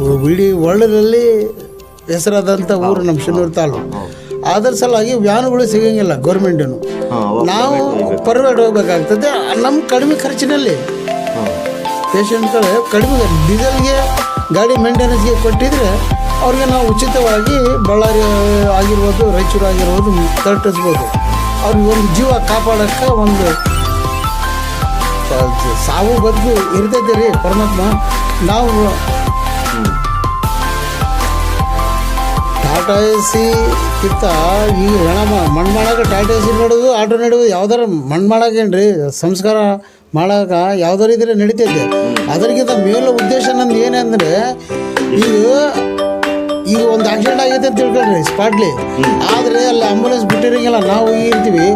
ಊರು. ಇಡೀ ವರ್ಲ್ಡ್ನಲ್ಲಿ ಹೆಸರಾದಂಥ ಊರು ನಮ್ಮ ಶನೂರು ತಾಲೂಕು. ಅದ್ರ ಸಲುವಾಗಿ ವ್ಯಾನುಗಳು ಸಿಗಂಗಿಲ್ಲ ಗೌರ್ಮೆಂಟನು. ನಾವು ಪರ್ವೇಡ್ ಹೋಗ್ಬೇಕಾಗ್ತದೆ. ನಮ್ಮ ಕಡಿಮೆ ಖರ್ಚಿನಲ್ಲಿ. ಪೇಷಂಟ್ಗಳು ಕಡಿಮೆ ಡೀಸೆಲ್ಗೆ ಗಾಡಿ ಮೇಂಟೆನೆನ್ಸ್ಗೆ ಕೊಟ್ಟಿದ್ರೆ ಅವ್ರಿಗೆ ನಾವು ಉಚಿತವಾಗಿ ಬಳ್ಳಾರಿ ಆಗಿರ್ಬೋದು ರಾಯಚೂರು ಆಗಿರ್ಬೋದು ತಲುಪಿಸ್ಬೋದು ಅವ್ರಿಗೆ ಒಂದು ಜೀವ ಕಾಪಾಡೋಕ್ಕೆ ಒಂದು ಸಾವು ಬದುಕು ಇರ್ತೈತೆ ರೀ ಪರಮಾತ್ಮ. ನಾವು ಟಾಟಾ ಎ ಸಿ ಕಿತ್ತ ಈ ಹೆಣಮ ಮಣ್ಣು ಮಾಡಕ್ಕೆ ಟಾಟಾ ಎ ಸಿ ನೋಡೋದು ಆಟೋ ನಡೆಯೋದು ಯಾವ್ದಾರ ಮಣ್ಣು ಸಂಸ್ಕಾರ ಮಾಡಾಕ ಯಾವ್ದಾರು ಇದ್ರೆ ನಡೀತೈತೆ. ಅದಕ್ಕಿಂತ ಮೇಲ ಉದ್ದೇಶ ನಂದು ಏನಂದರೆ ಈಗ ಈಗ ಒಂದು ಆಕ್ಸಿಡೆಂಟ್ ಆಗೈತೆ ಅಂತ ತಿಳ್ಕೊಳ್ರಿ ಸ್ಪಾಟ್ಲಿ ಆದರೆ ಅಲ್ಲಿ ಆಂಬುಲೆನ್ಸ್ ಬಿಟ್ಟಿರಂಗಿಲ್ಲ, ನಾವು ಇರ್ತೀವಿ.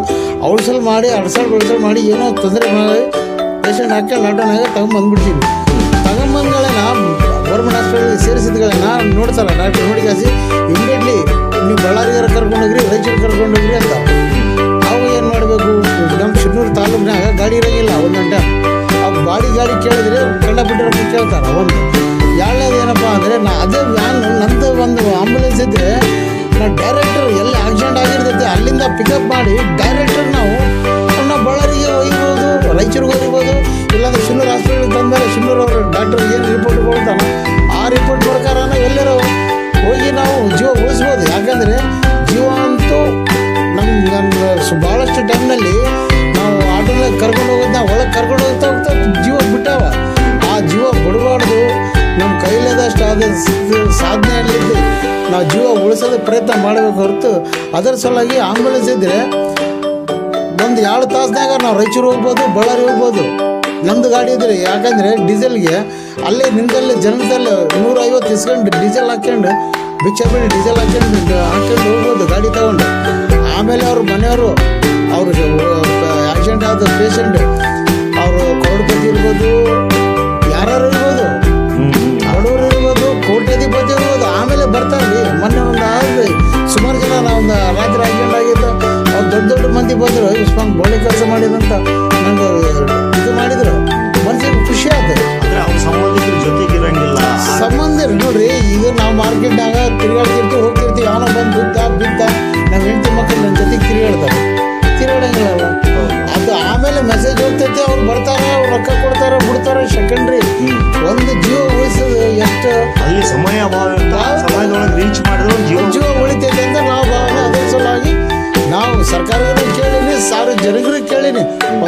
ಔಡ್ಸಲ್ ಮಾಡಿ ಅಡ್ಸಲ್ ಬಳಸಲ್ ಮಾಡಿ, ಏನೋ ತೊಂದರೆ ಮಾಡಿ ಪೇಷಂಟ್ ಹಾಕೊಂಡು ಆಟೋನಾಗ ತಗೊಂಬಂದ್ಬಿಡ್ತೀವಿ ತಗೊಂಬಂದ್ಗಳನ್ನ ಗೌರ್ಮೆಂಟ್ ಹಾಸ್ಪಿಟಲ್ಗೆ ಸೇರಿಸಿದ್ಗಳೇನ ನೋಡ್ತಾರೆ ಡಾಕ್ಟರ್ ನೋಡಿ ಕಾಸಿ ಇಮಿಡಿಯೇಟ್ಲಿ ನೀವು ಬಳ್ಳಾರಿಗಾರ ಕರ್ಕೊಂಡೋಗ್ರಿ ರಾಯಚೂರು ಕರ್ಕೊಂಡೋಗ್ರಿ ಅಂತ. ನಾವು ಏನು ಮಾಡಬೇಕು? ನಮ್ಮ ಶಿಟ್ನೂರು ತಾಲೂಕಿನಾಗ ಗಾಡಿ ಇರೋಂಗಿಲ್ಲ, ಒಂದು ಗಂಟೆ. ಆ ಬಾಡಿ ಗಾಡಿ ಕೇಳಿದ್ರೆ ಅಂತ ಕೇಳ್ತಾರೆ, ಒಂದು. ಎರಡನೇದು ಏನಪ್ಪ ಅಂದರೆ, ನಾ ಅದೇ ವ್ಯಾನ್, ನಂದು ಒಂದು ಆಂಬುಲೆನ್ಸ್ ಇದ್ದರೆ ನಾ ಡೈರೆಕ್ಟರ್ ಎಲ್ಲಿ ಆಕ್ಸಿಡೆಂಟ್ ಆಗಿರ್ತೈತೆ, ಅಲ್ಲಿಂದ ಪಿಕಪ್ ಮಾಡಿ ಡೈರೆಕ್ಟರ್ ನಾವು ನಾವು ಬಳ್ಳಾರಿಗೆ ಒಯ್ಬೋದು, ರಾಯಚೂರಿಗೆ ಒಯ್ಬೋದು ಇಲ್ಲಾಂದ್ರೆ ಶಿನ್ನೂರು ಹಾಸ್ಪಿಟಲ್ಗೆ ಮೇಲೆ ಶಿನ್ನೂರು ಅವರು ಡಾಕ್ಟರ್ ಏನು ರಿಪೋರ್ಟ್ ಕೊಡ್ತಾನೆ ಉಳಿಸ್ಬೋದು ಯಾಕಂದರೆ ಜೀವ ಅಂತೂ ನಮ್ಗೆ ಸು- ಭಾಳಷ್ಟು ಟೈಮ್ನಲ್ಲಿ ನಾವು ಆಟೋದಾಗ ಕರ್ಕೊಂಡು ಹೋಗೋದ್ನ ನಾವು ಒಳಗೆ ಕರ್ಕೊಂಡು ಹೋಗ್ತಾ ಹೋಗ್ತಾ ಜೀವ ಬಿಟ್ಟಾವ. ಆ ಜೀವ ಬಿಡಬಾರ್ದು. ನಮ್ಮ ಕೈಲಾದಷ್ಟು ಆದ ಸಾಧನೆಯಲ್ಲಿದ್ದು ನಾವು ಜೀವ ಉಳಿಸೋದು ಪ್ರಯತ್ನ ಮಾಡಬೇಕು ಹೊರತು ಅದರ ಸಲುವಾಗಿ ಆಂಬುಲೆನ್ಸ್ ಇದ್ದರೆ ಒಂದು ಎರಡು ತಾಸ್ನಾಗ ನಾವು ರಾಯಚೂರು ಹೋಗ್ಬೋದು, ಬಳ್ಳಾರಿ ಹೋಗ್ಬೋದು. ನಮ್ಮದು ಗಾಡಿ ಇದ್ರೆ ಯಾಕಂದರೆ ಡೀಸೆಲ್ಗೆ ಅಲ್ಲೇ ನಿಮ್ಮದಲ್ಲೇ ಜನದಲ್ಲೇ ನೂರೈವತ್ತು ಇಸ್ಕೊಂಡು ಡೀಸೆಲ್ ಹಾಕ್ಕೊಂಡು ಭಿಕ್ಷೆ ಬಿಡಿ ಡೀಸೆಲ್ ಹಾಕ್ಕೊಂಡು ಹಾಕೊಂಡು ಹೋಗ್ಬೋದು ಗಾಡಿ ತಗೊಂಡು ಆಮೇಲೆ ಅವ್ರ ಮನೆಯವರು ಅವ್ರಿಗೆ ಆಕ್ಸಿಡೆಂಟ್ ಆದ ಪೇಷಂಟ್ ಅವರು ಕರೋಡ್ಪತಿ ಇರ್ಬೋದು ಯಾರು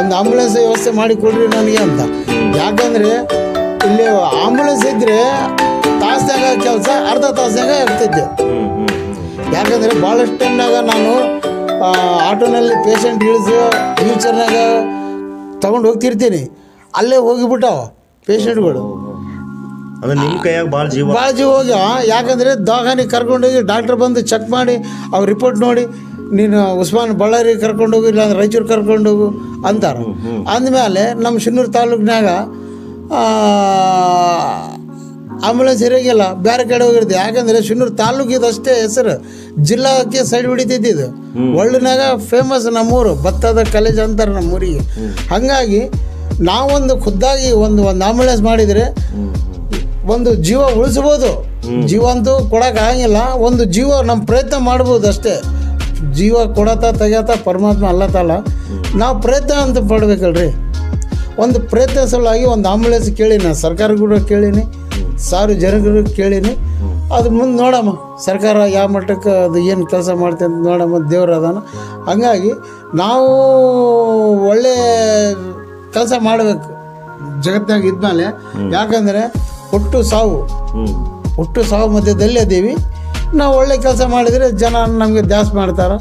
ಒಂದು ಆಂಬುಲೆನ್ಸ್ ವ್ಯವಸ್ಥೆ ಮಾಡಿ ಕೊಡ್ರಿ ನನಗೆ ಅಂತ. ಯಾಕಂದರೆ ಇಲ್ಲಿ ಆಂಬುಲೆನ್ಸ್ ಇದ್ದರೆ ತಾಸ್ನಾಗ ಕೆಲಸ ಅರ್ಧ ತಾಸ್ನಾಗ ಇರ್ತಿದ್ದೆ. ಯಾಕಂದರೆ ಭಾಳಷ್ಟು ಟೈಮ್ನಾಗ ನಾನು ಆಟೋನಲ್ಲಿ ಪೇಷಂಟ್ ಇಳಿಸಿ ವೀಲ್ಚರ್ನಾಗ ತಗೊಂಡು ಹೋಗ್ತಿರ್ತೀನಿ. ಅಲ್ಲೇ ಹೋಗಿಬಿಟ್ಟಾವ ಪೇಷಂಟ್ಗಳು
ಅಂದ್ರೆ ನಿಮ್ ಕೈಯಾಗ ಭಾಳ ಜೀವ
ಬಾಜು ಹೋಗಿ ಯಾಕಂದರೆ ದವಾಖಾನೆಗೆ ಕರ್ಕೊಂಡೋಗಿ ಡಾಕ್ಟ್ರ್ ಬಂದು ಚೆಕ್ ಮಾಡಿ ಅವ್ರ ರಿಪೋರ್ಟ್ ನೋಡಿ. ನೀನು ಉಸ್ಮಾನ್ ಬಳ್ಳಾರಿ ಕರ್ಕೊಂಡೋಗು ಇಲ್ಲಾಂದ್ರೆ ರಾಯಚೂರು ಕರ್ಕೊಂಡೋಗು ಅಂತಾರೆ. ಅಂದಮೇಲೆ ನಮ್ಮ ಶಿನ್ನೂರು ತಾಲೂಕಿನಾಗ ಆಂಬುಲೆನ್ಸ್ ಇರೋಂಗಿಲ್ಲ ಬೇರೆ ಕಡೆ ಹೋಗಿರ್ತೀವಿ ಯಾಕಂದ್ರೆ ಶಿನ್ನೂರು ತಾಲೂಕಿದು ಅಷ್ಟೇ ಹೆಸರು. ಜಿಲ್ಲಾಕ್ಕೆ ಸೈಡ್ ಹಿಡಿತೈತಿ ಇದು. ಒಳ್ಳಿನಾಗ ಫೇಮಸ್ ನಮ್ಮೂರು ಭತ್ತದ ಕಾಲೇಜ್ ಅಂತಾರೆ ನಮ್ಮೂರಿಗೆ. ಹಾಗಾಗಿ ನಾವೊಂದು ಖುದ್ದಾಗಿ ಒಂದು ಒಂದು ಆಂಬುಲೆನ್ಸ್ ಮಾಡಿದರೆ ಒಂದು ಜೀವ ಉಳಿಸ್ಬೋದು. ಜೀವ ಅಂತೂ ಕೊಡೋಕ್ಕಾಗಿಲ್ಲ ಒಂದು ಜೀವ ನಮ್ಮ ಪ್ರಯತ್ನ ಮಾಡ್ಬೋದು ಅಷ್ಟೇ. ಜೀವ ಕೊಡತಾ ತೆಗ್ಯತ ಪರಮಾತ್ಮ ಅಲ್ಲತಲ್ಲ ನಾವು ಪ್ರಯತ್ನ ಅಂತ ಪಡ್ಬೇಕಲ್ರಿ. ಒಂದು ಪ್ರಯತ್ನ ಸಲುವಾಗಿ ಒಂದು ಆಂಬುಲೆನ್ಸ್ ಕೇಳೀನಿ ಸರ್ಕಾರ ಕೂಡ ಕೇಳೀನಿ ಸಾರು ಜನಗಳು ಕೇಳೀನಿ. ಅದು ಮುಂದೆ ನೋಡಮ್ಮ ಸರ್ಕಾರ ಯಾವ ಮಟ್ಟಕ್ಕೆ ಅದು ಏನು ಕೆಲಸ ಮಾಡ್ತೆ ಅಂತ ನೋಡಮ್ಮ ದೇವ್ರ ಅದಾನ. ಹಂಗಾಗಿ ನಾವು ಒಳ್ಳೆ ಕೆಲಸ ಮಾಡಬೇಕು. ಜಗತ್ತಿನಾಗ ಇದ್ಮೇಲೆ ಯಾಕಂದರೆ ಹುಟ್ಟು ಸಾವು. ಹುಟ್ಟು ಸಾವು ಮಧ್ಯದಲ್ಲಿ ಅದೀವಿ ನಾವು ಒಳ್ಳೆ ಕೆಲಸ ಮಾಡಿದರೆ ಜನ ನಮಗೆ ದ್ಯಾಸ್ ಮಾಡ್ತಾರ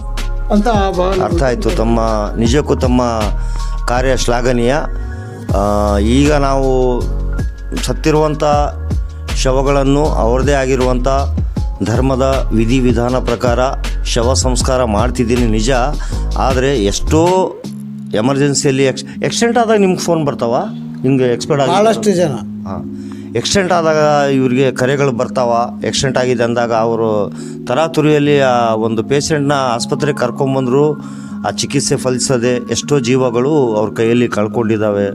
ಅಂತ ಭಾವನೆ.
ಅರ್ಥ ಆಯಿತು. ತಮ್ಮ ನಿಜಕ್ಕೂ ತಮ್ಮ ಕಾರ್ಯ ಶ್ಲಾಘನೀಯ. ಈಗ ನಾವು ಸತ್ತಿರುವಂಥ ಶವಗಳನ್ನು ಅವ್ರದ್ದೇ ಆಗಿರುವಂಥ ಧರ್ಮದ ವಿಧಿವಿಧಾನ ಪ್ರಕಾರ ಶವ ಸಂಸ್ಕಾರ ಮಾಡ್ತಿದ್ದೀನಿ ನಿಜ. ಆದರೆ ಎಷ್ಟೋ ಎಮರ್ಜೆನ್ಸಿಯಲ್ಲಿ ಎಕ್ಸ್ ಎಕ್ಸಿಡೆಂಟ್ ಆದಾಗ ನಿಮ್ಗೆ ಫೋನ್ ಬರ್ತಾವ? ನಿಮಗೆ ಎಕ್ಸ್ಪರ್ಟ್ ಆಗಿ
ಭಾಳಷ್ಟು ಜನ.
ಹಾಂ. ಎಕ್ಸಿಡೆಂಟ್ ಆದಾಗ ಇವರಿಗೆ ಕರೆಗಳು ಬರ್ತಾವ. ಎಕ್ಸಿಡೆಂಟ್ ಆಗಿದೆ ಅಂದಾಗ ಅವರು ತರಾತುರಿಯಲ್ಲಿ, ಆ, ಒಂದು ಪೇಷೆಂಟ್ನ ಆಸ್ಪತ್ರೆಗೆ ಕರ್ಕೊಂಬಂದರು, ಆ ಚಿಕಿತ್ಸೆ ಫಲಿಸದೆ ಎಷ್ಟೋ ಜೀವಗಳು ಅವ್ರ ಕೈಯಲ್ಲಿ ಕಳ್ಕೊಂಡಿದ್ದಾವೆ.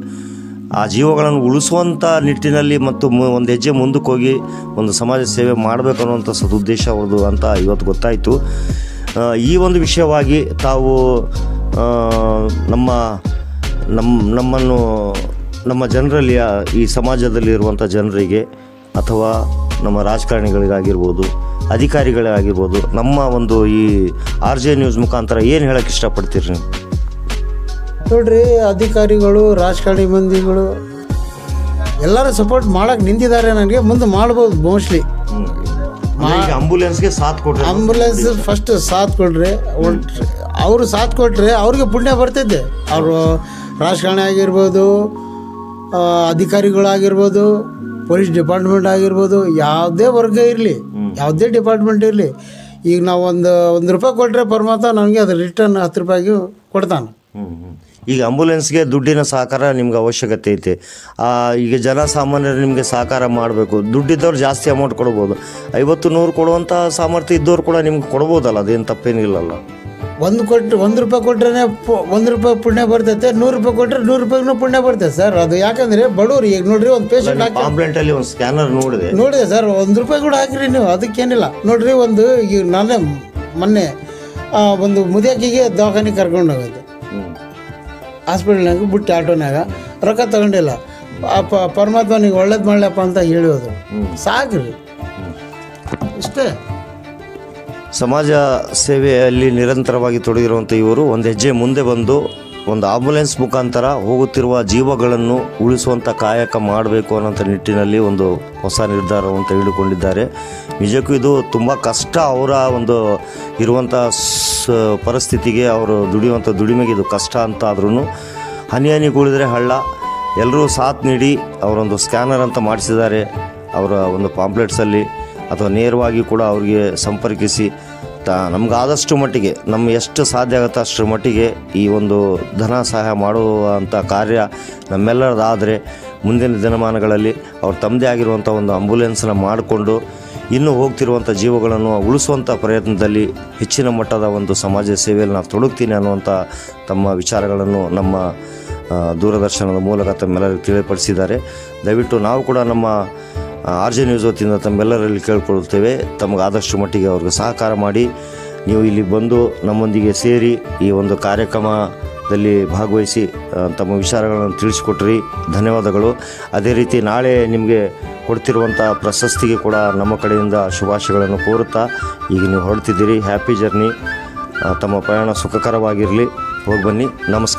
ಆ ಜೀವಗಳನ್ನು ಉಳಿಸುವಂಥ ನಿಟ್ಟಿನಲ್ಲಿ ಮತ್ತು ಒಂದು ಹೆಜ್ಜೆ ಮುಂದಕ್ಕೆ ಹೋಗಿ ಒಂದು ಸಮಾಜ ಸೇವೆ ಮಾಡಬೇಕು ಅನ್ನುವಂಥ ಸದುದ್ದೇಶ ಅವ್ರದ್ದು ಅಂತ ಇವತ್ತು ಗೊತ್ತಾಯಿತು. ಈ ಒಂದು ವಿಷಯವಾಗಿ ತಾವು ನಮ್ಮ ನಮ್ಮ ನಮ್ಮನ್ನು ನಮ್ಮ ಜನರಲ್ಲಿ ಈ ಸಮಾಜದಲ್ಲಿರುವಂಥ ಜನರಿಗೆ ಅಥವಾ ನಮ್ಮ ರಾಜಕಾರಣಿಗಳಿಗಾಗಿರ್ಬೋದು ಅಧಿಕಾರಿಗಳಿಗಾಗಿರ್ಬೋದು ನಮ್ಮ ಒಂದು ಈ ಆರ್ ಜೆ ನ್ಯೂಸ್ ಮುಖಾಂತರ ಏನು ಹೇಳಕ್ಕೆ ಇಷ್ಟಪಡ್ತೀರಿ ನೀವು?
ನೋಡ್ರಿ ಅಧಿಕಾರಿಗಳು ರಾಜಕಾರಣಿ ಮಂದಿಗಳು ಎಲ್ಲರೂ ಸಪೋರ್ಟ್ ಮಾಡಕ್ಕೆ ನಿಂತಿದ್ದಾರೆ ನನಗೆ ಮುಂದೆ ಮಾಡ್ಬೋದು ಮೋಸ್ಟ್ಲಿ
ಆಂಬುಲೆನ್ಸ್ಗೆ ಸಾಥ್ ಕೊಡ್ರಿ
ಆಂಬುಲೆನ್ಸ್ ಫಸ್ಟ್ ಸಾಥ್ ಕೊಡ್ರಿ ಅವರು ಸಾಥ್ ಕೊಟ್ಟರೆ ಅವ್ರಿಗೆ ಪುಣ್ಯ ಬರ್ತಿದ್ದೆ ಅವರು ರಾಜಕಾರಣಿ ಆಗಿರ್ಬೋದು ಅಧಿಕಾರಿಗಳಾಗಿರ್ಬೋದು ಪೊಲೀಸ್ ಡಿಪಾರ್ಟ್ಮೆಂಟ್ ಆಗಿರ್ಬೋದು ಯಾವುದೇ ವರ್ಗ ಇರಲಿ ಯಾವುದೇ ಡಿಪಾರ್ಟ್ಮೆಂಟ್ ಇರಲಿ ಈಗ ನಾವು ಒಂದು ಒಂದು ರೂಪಾಯಿ ಕೊಟ್ಟರೆ ಪರಮಾತ್ಮ ನನಗೆ ಅದು ರಿಟರ್ನ್ ಹತ್ತು ರೂಪಾಯಿಗೆ ಕೊಡ್ತಾನೆ.
ಈಗ ಆಂಬುಲೆನ್ಸ್ಗೆ ದುಡ್ಡಿನ ಸಹಕಾರ ನಿಮ್ಗೆ ಅವಶ್ಯಕತೆ ಐತೆ. ಈಗ ಜನಸಾಮಾನ್ಯರು ನಿಮಗೆ ಸಹಕಾರ ಮಾಡಬೇಕು. ದುಡ್ಡಿದ್ದವ್ರು ಜಾಸ್ತಿ ಅಮೌಂಟ್ ಕೊಡ್ಬೋದು. ಐವತ್ತು ನೂರು ಕೊಡುವಂಥ ಸಾಮರ್ಥ್ಯ ಇದ್ದವ್ರು ಕೂಡ ನಿಮ್ಗೆ ಕೊಡ್ಬೋದಲ್ಲ ಅದೇನು ತಪ್ಪೇನಿಲ್ಲಲ್ಲ.
ಒಂದು ಕೊಟ್ಟು ಒಂದು ರೂಪಾಯಿ ಕೊಟ್ರೆ ಒಂದು ರೂಪಾಯಿ ಪುಣ್ಯ ಬರ್ತೈತೆ ನೂರು ರೂಪಾಯಿ ಕೊಟ್ಟರೆ ನೂರು ರೂಪಾಯಿನೂ ಪುಣ್ಯ ಬರ್ತೈತೆ ಸರ್. ಅದು ಯಾಕಂದ್ರೆ ಬಡವ್ರು ಈಗ ನೋಡ್ರಿ ಒಂದು ಪೇಷಂಟ್ ಹಾಕಿ
ಒಂದು ಸ್ಕ್ಯಾನರ್ ನೋಡಿದೆ.
ನೋಡಿದೆ ಸರ್ ಒಂದು ರೂಪಾಯಿ ಕೂಡ ಹಾಕ್ರಿ ನೀವು ಅದಕ್ಕೇನಿಲ್ಲ. ನೋಡ್ರಿ ಒಂದು ಈಗ ನಾನೇ ಮೊನ್ನೆ ಒಂದು ಮುದಿಯಾಕಿಗೆ ದವಾಖಾನೆಗೆ ಕರ್ಕೊಂಡು ಹೋಗೋದು ಹಾಸ್ಪಿಟಲ್ನಾಗ ಬಿಟ್ಟು ಆಟೋನಾಗ ರೊಕ್ಕ ತಗೊಂಡಿಲ್ಲ. ಅಪ್ಪ ಪರಮಾತ್ಮನಿಗೆ ಪರಮಾತ್ಮ ನೀವು ಒಳ್ಳೇದು ಮಾಡ್ಲಪ್ಪ ಅಂತ ಹೇಳೋದು ಸಾಕ್ರಿ. ಇಷ್ಟೇ.
ಸಮಾಜ ಸೇವೆಯಲ್ಲಿ ನಿರಂತರವಾಗಿ ತೊಡಗಿರುವಂಥ ಇವರು ಒಂದು ಹೆಜ್ಜೆ ಮುಂದೆ ಬಂದು ಒಂದು ಆಂಬುಲೆನ್ಸ್ ಮುಖಾಂತರ ಹೋಗುತ್ತಿರುವ ಜೀವಗಳನ್ನು ಉಳಿಸುವಂಥ ಕಾಯಕ ಮಾಡಬೇಕು ಅನ್ನೋಂಥ ನಿಟ್ಟಿನಲ್ಲಿ ಒಂದು ಹೊಸ ನಿರ್ಧಾರವನ್ನು ತೆಗೆದುಕೊಂಡಿದ್ದಾರೆ. ನಿಜಕ್ಕೂ ಇದು ತುಂಬ ಕಷ್ಟ ಅವರ ಒಂದು ಇರುವಂಥ ಪರಿಸ್ಥಿತಿಗೆ ಅವರು ದುಡಿಯುವಂಥ ದುಡಿಮೆಗೆ ಇದು ಕಷ್ಟ ಅಂತ ಆದ್ರೂ ಹನಿ ಹನಿ ಕೂಡಿದರೆ ಹಳ್ಳ. ಎಲ್ಲರೂ ಸಾಥ್ ನೀಡಿ ಅವರೊಂದು ಸ್ಕ್ಯಾನರ್ ಅಂತ ಮಾಡಿಸಿದ್ದಾರೆ ಅವರ ಒಂದು ಪಾಂಪ್ಲೆಟ್ಸಲ್ಲಿ. ಅಥವಾ ನೇರವಾಗಿ ಕೂಡ ಅವರಿಗೆ ಸಂಪರ್ಕಿಸಿ, ತ ನಮಗಾದಷ್ಟು ಮಟ್ಟಿಗೆ ನಮ್ಮ ಎಷ್ಟು ಸಾಧ್ಯ ಆಗುತ್ತೆ ಅಷ್ಟರ ಮಟ್ಟಿಗೆ ಈ ಒಂದು ಧನ ಸಹಾಯ ಮಾಡುವಂಥ ಕಾರ್ಯ ನಮ್ಮೆಲ್ಲರದಾದರೆ ಮುಂದಿನ ದಿನಮಾನಗಳಲ್ಲಿ ಅವ್ರು ತಮ್ಮದೇ ಆಗಿರುವಂಥ ಒಂದು ಆಂಬುಲೆನ್ಸನ್ನ ಮಾಡಿಕೊಂಡು ಇನ್ನೂ ಹೋಗ್ತಿರುವಂಥ ಜೀವಗಳನ್ನು ಉಳಿಸುವಂಥ ಪ್ರಯತ್ನದಲ್ಲಿ ಹೆಚ್ಚಿನ ಮಟ್ಟದ ಒಂದು ಸಮಾಜ ಸೇವೆಯಲ್ಲಿ ನಾವು ತೊಡಗ್ತೀನಿ ಅನ್ನುವಂಥ ತಮ್ಮ ವಿಚಾರಗಳನ್ನು ನಮ್ಮ ದೂರದರ್ಶನದ ಮೂಲಕ ತಮ್ಮೆಲ್ಲರಿಗೂ ತಿಳಿಪಡಿಸಿದ್ದಾರೆ. ದಯವಿಟ್ಟು ನಾವು ಕೂಡ ನಮ್ಮ ಆರ್ ಜೆ ನ್ಯೂಸ್ ವತಿಯಿಂದ ತಮ್ಮೆಲ್ಲರಲ್ಲಿ ಕೇಳ್ಕೊಳ್ತೇವೆ. ತಮಗಾದಷ್ಟು ಮಟ್ಟಿಗೆ ಅವ್ರಿಗೆ ಸಹಕಾರ ಮಾಡಿ, ನೀವು ಇಲ್ಲಿ ಬಂದು ನಮ್ಮೊಂದಿಗೆ ಸೇರಿ ಈ ಒಂದು ಕಾರ್ಯಕ್ರಮದಲ್ಲಿ ಭಾಗವಹಿಸಿ ತಮ್ಮ ವಿಚಾರಗಳನ್ನು ತಿಳಿಸಿಕೊಟ್ರಿ ಧನ್ಯವಾದಗಳು. ಅದೇ ರೀತಿ ನಾಳೆ ನಿಮಗೆ ಕೊಡ್ತಿರುವಂಥ ಪ್ರಶಸ್ತಿಗೆ ಕೂಡ ನಮ್ಮ ಕಡೆಯಿಂದ ಶುಭಾಶಯಗಳನ್ನು ಕೋರುತ್ತಾ ಈಗ ನೀವು ಹೊರಡ್ತಿದ್ದೀರಿ. Happy journey. ತಮ್ಮ ಪ್ರಯಾಣ ಸುಖಕರವಾಗಿರಲಿ. ಹೋಗಿ ಬನ್ನಿ. ನಮಸ್ಕಾರ.